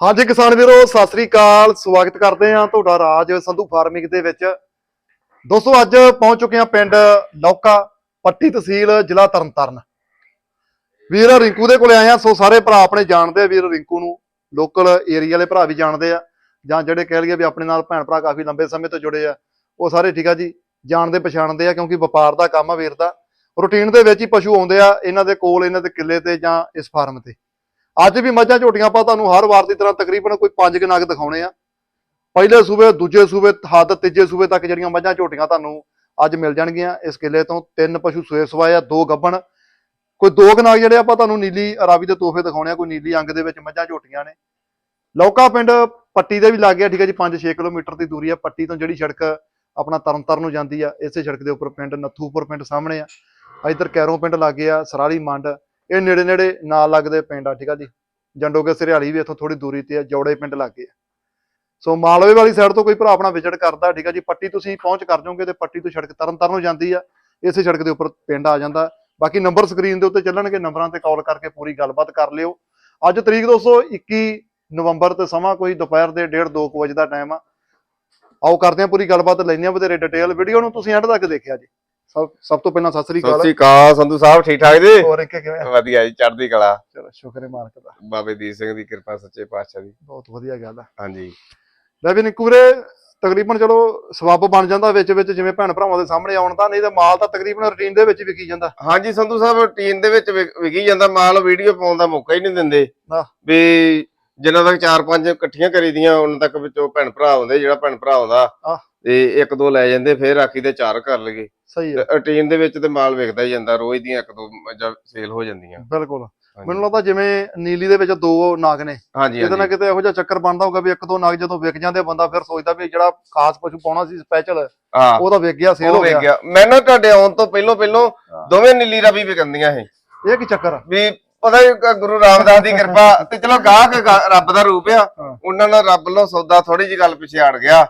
ਹਾਂਜੀ ਕਿਸਾਨ ਵੀਰੋ, ਸਤਿ ਸ੍ਰੀ ਅਕਾਲ। ਸਵਾਗਤ ਕਰਦੇ ਹਾਂ ਤੁਹਾਡਾ ਰਾਜ ਸੰਧੂ ਫਾਰਮਿੰਗ ਦੇ ਵਿੱਚ। ਦੋਸਤੋ, ਅੱਜ ਪਹੁੰਚ ਚੁੱਕੇ ਹਾਂ ਪਿੰਡ ਲੌਕਾ ਪੱਟੀ ਤਹਿਸੀਲ, ਜ਼ਿਲ੍ਹਾ ਤਰਨਤਾਰਨ। ਵੀਰ ਰਿੰਕੂ ਦੇ ਕੋਲੇ ਆਏ ਆ ਸੋ ਸਾਰੇ ਭਰਾ ਆਪਣੇ ਜਾਣਦੇ ਆ ਵੀਰ ਰਿੰਕੂ ਨੂੰ। ਲੋਕਲ ਏਰੀਆ ਵਾਲੇ ਭਰਾ ਵੀ ਜਾਣਦੇ ਆ। ਜਾਂ ਜਿਹੜੇ ਕਹਿ ਲਈਏ ਵੀ ਆਪਣੇ ਨਾਲ ਭੈਣ ਭਰਾ ਕਾਫੀ ਲੰਬੇ ਸਮੇਂ ਤੋਂ ਜੁੜੇ ਆ, ਉਹ ਸਾਰੇ ਠੀਕ ਆ ਜੀ। ਜਾਣਦੇ ਪਛਾਣਦੇ ਆ, ਕਿਉਂਕਿ ਵਪਾਰ ਦਾ ਕੰਮ ਆ ਵੀਰ ਦਾ। ਰੂਟੀਨ ਦੇ ਵਿੱਚ ਹੀ ਪਸ਼ੂ ਆਉਂਦੇ ਆ, ਇਹਨਾਂ ਦੇ ਕੋਲ, ਇਹਨਾਂ ਦੇ ਕਿੱਲੇ ਤੇ ਜਾਂ ਇਸ ਫਾਰਮ ਤੇ। ਅੱਜ ਵੀ ਮੱਝਾਂ ਝੋਟੀਆਂ ਆਪਾਂ ਤੁਹਾਨੂੰ ਹਰ ਵਾਰ ਦੀ ਤਰ੍ਹਾਂ ਤਕਰੀਬਨ ਕੋਈ ਪੰਜ ਕੁ ਨਗ ਦਿਖਾਉਣੇ ਆ। ਪਹਿਲੇ ਸੂਬੇ, ਦੂਜੇ ਸੂਬੇ, ਹੱਦ, ਤੀਜੇ ਸੂਬੇ ਤੱਕ ਜਿਹੜੀਆਂ ਮੱਝਾਂ ਝੋਟੀਆਂ ਤੁਹਾਨੂੰ ਅੱਜ ਮਿਲ ਜਾਣਗੀਆਂ। ਇਸ ਕਿੱਲੇ ਤੋਂ ਤਿੰਨ ਪਸ਼ੂ ਸੂਏ ਸਵਾਏ ਆ, ਦੋ ਗੱਭਣ। ਕੋਈ ਦੋ ਕੁ ਜਿਹੜੇ ਆਪਾਂ ਤੁਹਾਨੂੰ ਨੀਲੀ ਅਰਾਬੀ ਦੇ ਤੋਹਫੇ ਦਿਖਾਉਣੇ ਆ, ਕੋਈ ਨੀਲੀ ਅੰਗ ਦੇ ਵਿੱਚ ਮੱਝਾਂ ਝੋਟੀਆਂ ਨੇ। ਲੌਕਾ ਪਿੰਡ ਪੱਟੀ ਦੇ ਵੀ ਲੱਗ ਗਿਆ, ਠੀਕ ਹੈ ਜੀ 5-6 ਕਿਲੋਮੀਟਰ ਦੀ ਦੂਰੀ ਆ। ਪੱਟੀ ਤੋਂ ਜਿਹੜੀ ਸੜਕ ਆਪਣਾ ਤਰਨਤਾਰਨ ਨੂੰ ਜਾਂਦੀ ਆ, ਇਸੇ ਸੜਕ ਦੇ ਉੱਪਰ ਪਿੰਡ ਨੱਥੂਪੁਰ ਪਿੰਡ ਸਾਹਮਣੇ ਆ। ਇੱਧਰ ਕੈਰੋਂ ਪਿੰਡ ਲੱਗੇ ਆ ਸਰਾਲੀ ਮੰਡ ਇਹ ਨੇੜੇ ਨੇੜੇ ਨਾਲ ਲੱਗਦੇ ਪਿੰਡ ਆ, ਠੀਕ ਆ ਜੀ। ਜੰਡੋਗੇ ਸਰਿਆਲੀ ਵੀ ਇੱਥੋਂ ਥੋੜੀ ਦੂਰੀ ਤੇ ਆ, ਜੌੜੇ ਪਿੰਡ ਲੱਗੇ ਆ। ਸੋ ਮਾਲਵੇ ਵਾਲੀ ਸਾਈਡ ਤੋਂ ਕੋਈ ਭਰਾ ਆਪਣਾ ਵਿਜ਼ਿਟ ਕਰਦਾ, ਠੀਕ ਆ ਜੀ। ਪੱਟੀ ਤੁਸੀਂ ਪਹੁੰਚ ਕਰ ਜਾਓਗੇ ਤੇ ਪੱਟੀ ਤੋਂ ਸੜਕ ਤਰਨਤਾਰਨ ਨੂੰ ਜਾਂਦੀ ਆ, ਇਸੇ ਸੜਕ ਦੇ ਉੱਪਰ ਪਿੰਡ ਆ ਜਾਂਦਾ। ਬਾਕੀ ਨੰਬਰ ਸਕਰੀਨ ਦੇ ਉੱਤੇ ਚੱਲਣਗੇ ਨੰਬਰਾਂ ਤੇ ਕਾਲ ਕਰਕੇ ਪੂਰੀ ਗੱਲਬਾਤ ਕਰ ਲਿਓ। ਅੱਜ ਤਰੀਕ ਦੋਸਤੋ 21 ਨਵੰਬਰ ਤੇ ਸਮਾਂ ਕੋਈ ਦੁਪਹਿਰ ਦੇ 1:30 2 ਵਜੇ ਦਾ ਟਾਈਮ ਆ। ਆਓ ਕਰਦੇ ਹਾਂ ਪੂਰੀ ਗੱਲਬਾਤ, ਲੈਂਦੇ ਹਾਂ ਵਧੇਰੇ ਡਿਟੇਲ ਵੀਡੀਓ ਨੂੰ ਤੁਸੀਂ ਐਂਡ ਤੱਕ ਦੇਖਿਆ ਜੀ। ਸਭ ਸਭ ਤੋਂ ਪਹਿਲਾਂ ਸਤਿ ਸ੍ਰੀ ਸਤਿ ਅਕਾਲ ਸ੍ਰੀ ਅਕਾਲ ਸੰਧੂ ਸਾਹਿਬ ਠੀਕ ਠਾਕ ਜੀ? ਹੋਰ ਇੱਕ ਕਿਵੇਂ? ਆ? ਵਧੀਆ ਜੀ ਚੜ੍ਹਦੀ ਕਲਾ। ਚਲੋ ਸ਼ੁਕਰ ਹੈ ਮਾਲਕ ਦਾ। ਬਾਬੇ ਦੀਪ ਸਿੰਘ ਦੀ ਕਿਰਪਾ ਸੱਚੇ ਪਾਤਸ਼ਾਹ ਦੀ। ਬਹੁਤ ਵਧੀਆ ਗੱਲ ਆ। ਹਾਂਜੀ। ਲੈ ਵੀ ਨਿਕੂਰੇ ਤਕਰੀਬਨ ਚਲੋ ਸਬੱਬ ਬਣ ਜਾਂਦਾ ਵਿੱਚ ਵਿੱਚ ਜਿਵੇਂ ਭੈਣ ਭਰਾਵਾਂ ਦੇ ਸਾਹਮਣੇ ਆਉਣ ਦਾ ਨਹੀਂ ਤਾਂ ਮਾਲ ਤਾਂ ਤਕਰੀਬਨ ਰੁਟੀਨ ਦੇ ਵਿੱਚ ਹੀ ਵਿਕੀ ਜਾਂਦਾ। ਹਾਂਜੀ ਸੰਧੂ ਸਾਹਿਬ ਰੂਟੀਨ ਦੇ ਵਿੱਚ ਵਿਕ- ਵਿਕੀ ਜਾਂਦਾ। ਮਾਲ ਵੀਡੀਓ ਪਾਉਣ ਦਾ ਮੌਕਾ ਹੀ ਨਹੀਂ ਦਿੰਦੇ। ਆਹ। ਵੀ ਜਿੰਨਾ ਤੱਕ ਚਾਰ ਪੰਜ ਇਕੱਠੀਆਂ ਕਰੀਦੀਆਂ ਉਹਨਾਂ ਤੱਕ ਵਿੱਚੋਂ ਭੈਣ ਭਰਾ ਆਉਂਦੇ ਜਿਹੜਾ ਭੈਣ ਭਰਾ ਆਉਂਦਾ। ਆਹ। ਤੇ ਇੱਕ ਦੋ ਲੈ ਜਾਂਦੇ ਫਿਰ ਰਾਖੀ ਦੇ ਚਾਰ ਕਰ ਲਗੇ ਸਹੀ ਹੈ ਦੇ ਵਿੱਚ ਤੇ ਮਾਲ ਵਿਕਦਾ ਹੀ ਜਾਂਦਾ ਰੋਜ਼ ਦੀਆਂ ਇੱਕ ਦੋ ਸੇਲ ਹੋ ਜਾਂਦੀਆਂ। ਬਿਲਕੁਲ। ਮੈਨੂੰ ਲੱਗਦਾ ਜਿਵੇਂ ਨੀਲੀ ਦੇ ਵਿੱਚ ਦੋ ਨਾਗ ਨੇ ਕਿਤੇ ਨਾ ਕਿਤੇ ਇਹੋ ਜਿਹਾ ਚੱਕਰ ਬਣਦਾ ਹੋਊਗਾ ਵੀ ਇੱਕ ਦੋ ਨਾਗ ਜਦੋਂ ਵਿਕ ਜਾਂਦੇ ਬੰਦਾ ਫਿਰ ਸੋਚਦਾ ਵੀ ਜਿਹੜਾ ਖਾਸ ਪਸ਼ੂ ਪਾਉਣਾ ਸੀ ਸਪੈਸ਼ਲ ਉਹ ਤਾਂ ਵਿਕ ਗਿਆ ਸੇਲ ਹੋ ਗਿਆ। ਮੈਨੂੰ ਤੁਹਾਡੇ ਆਉਣ ਤੋਂ ਪਹਿਲੋਂ ਪਹਿਲੋਂ। ਦੋਵੇਂ ਨੀਲੀ ਰਾਵੀ ਵਿਕੰਦੀਆਂ ਇਹ। ਇਹ ਕੀ ਚੱਕਰ ਵੀ ਪਤਾ ਹੀ ਗੁਰੂ ਰਾਮਦਾਸ ਦੀ ਕਿਰਪਾ ਤੇ ਚਲੋ ਗਾਹਕ ਰੱਬ ਦਾ ਰੂਪ ਆ। ਉਹਨਾਂ ਨਾਲ ਰੱਬ ਵੱਲੋਂ ਸੌਦਾ ਥੋੜੀ ਜੀ ਗੱਲ ਪਿਛੇ ਅੜ ਗਿਆ।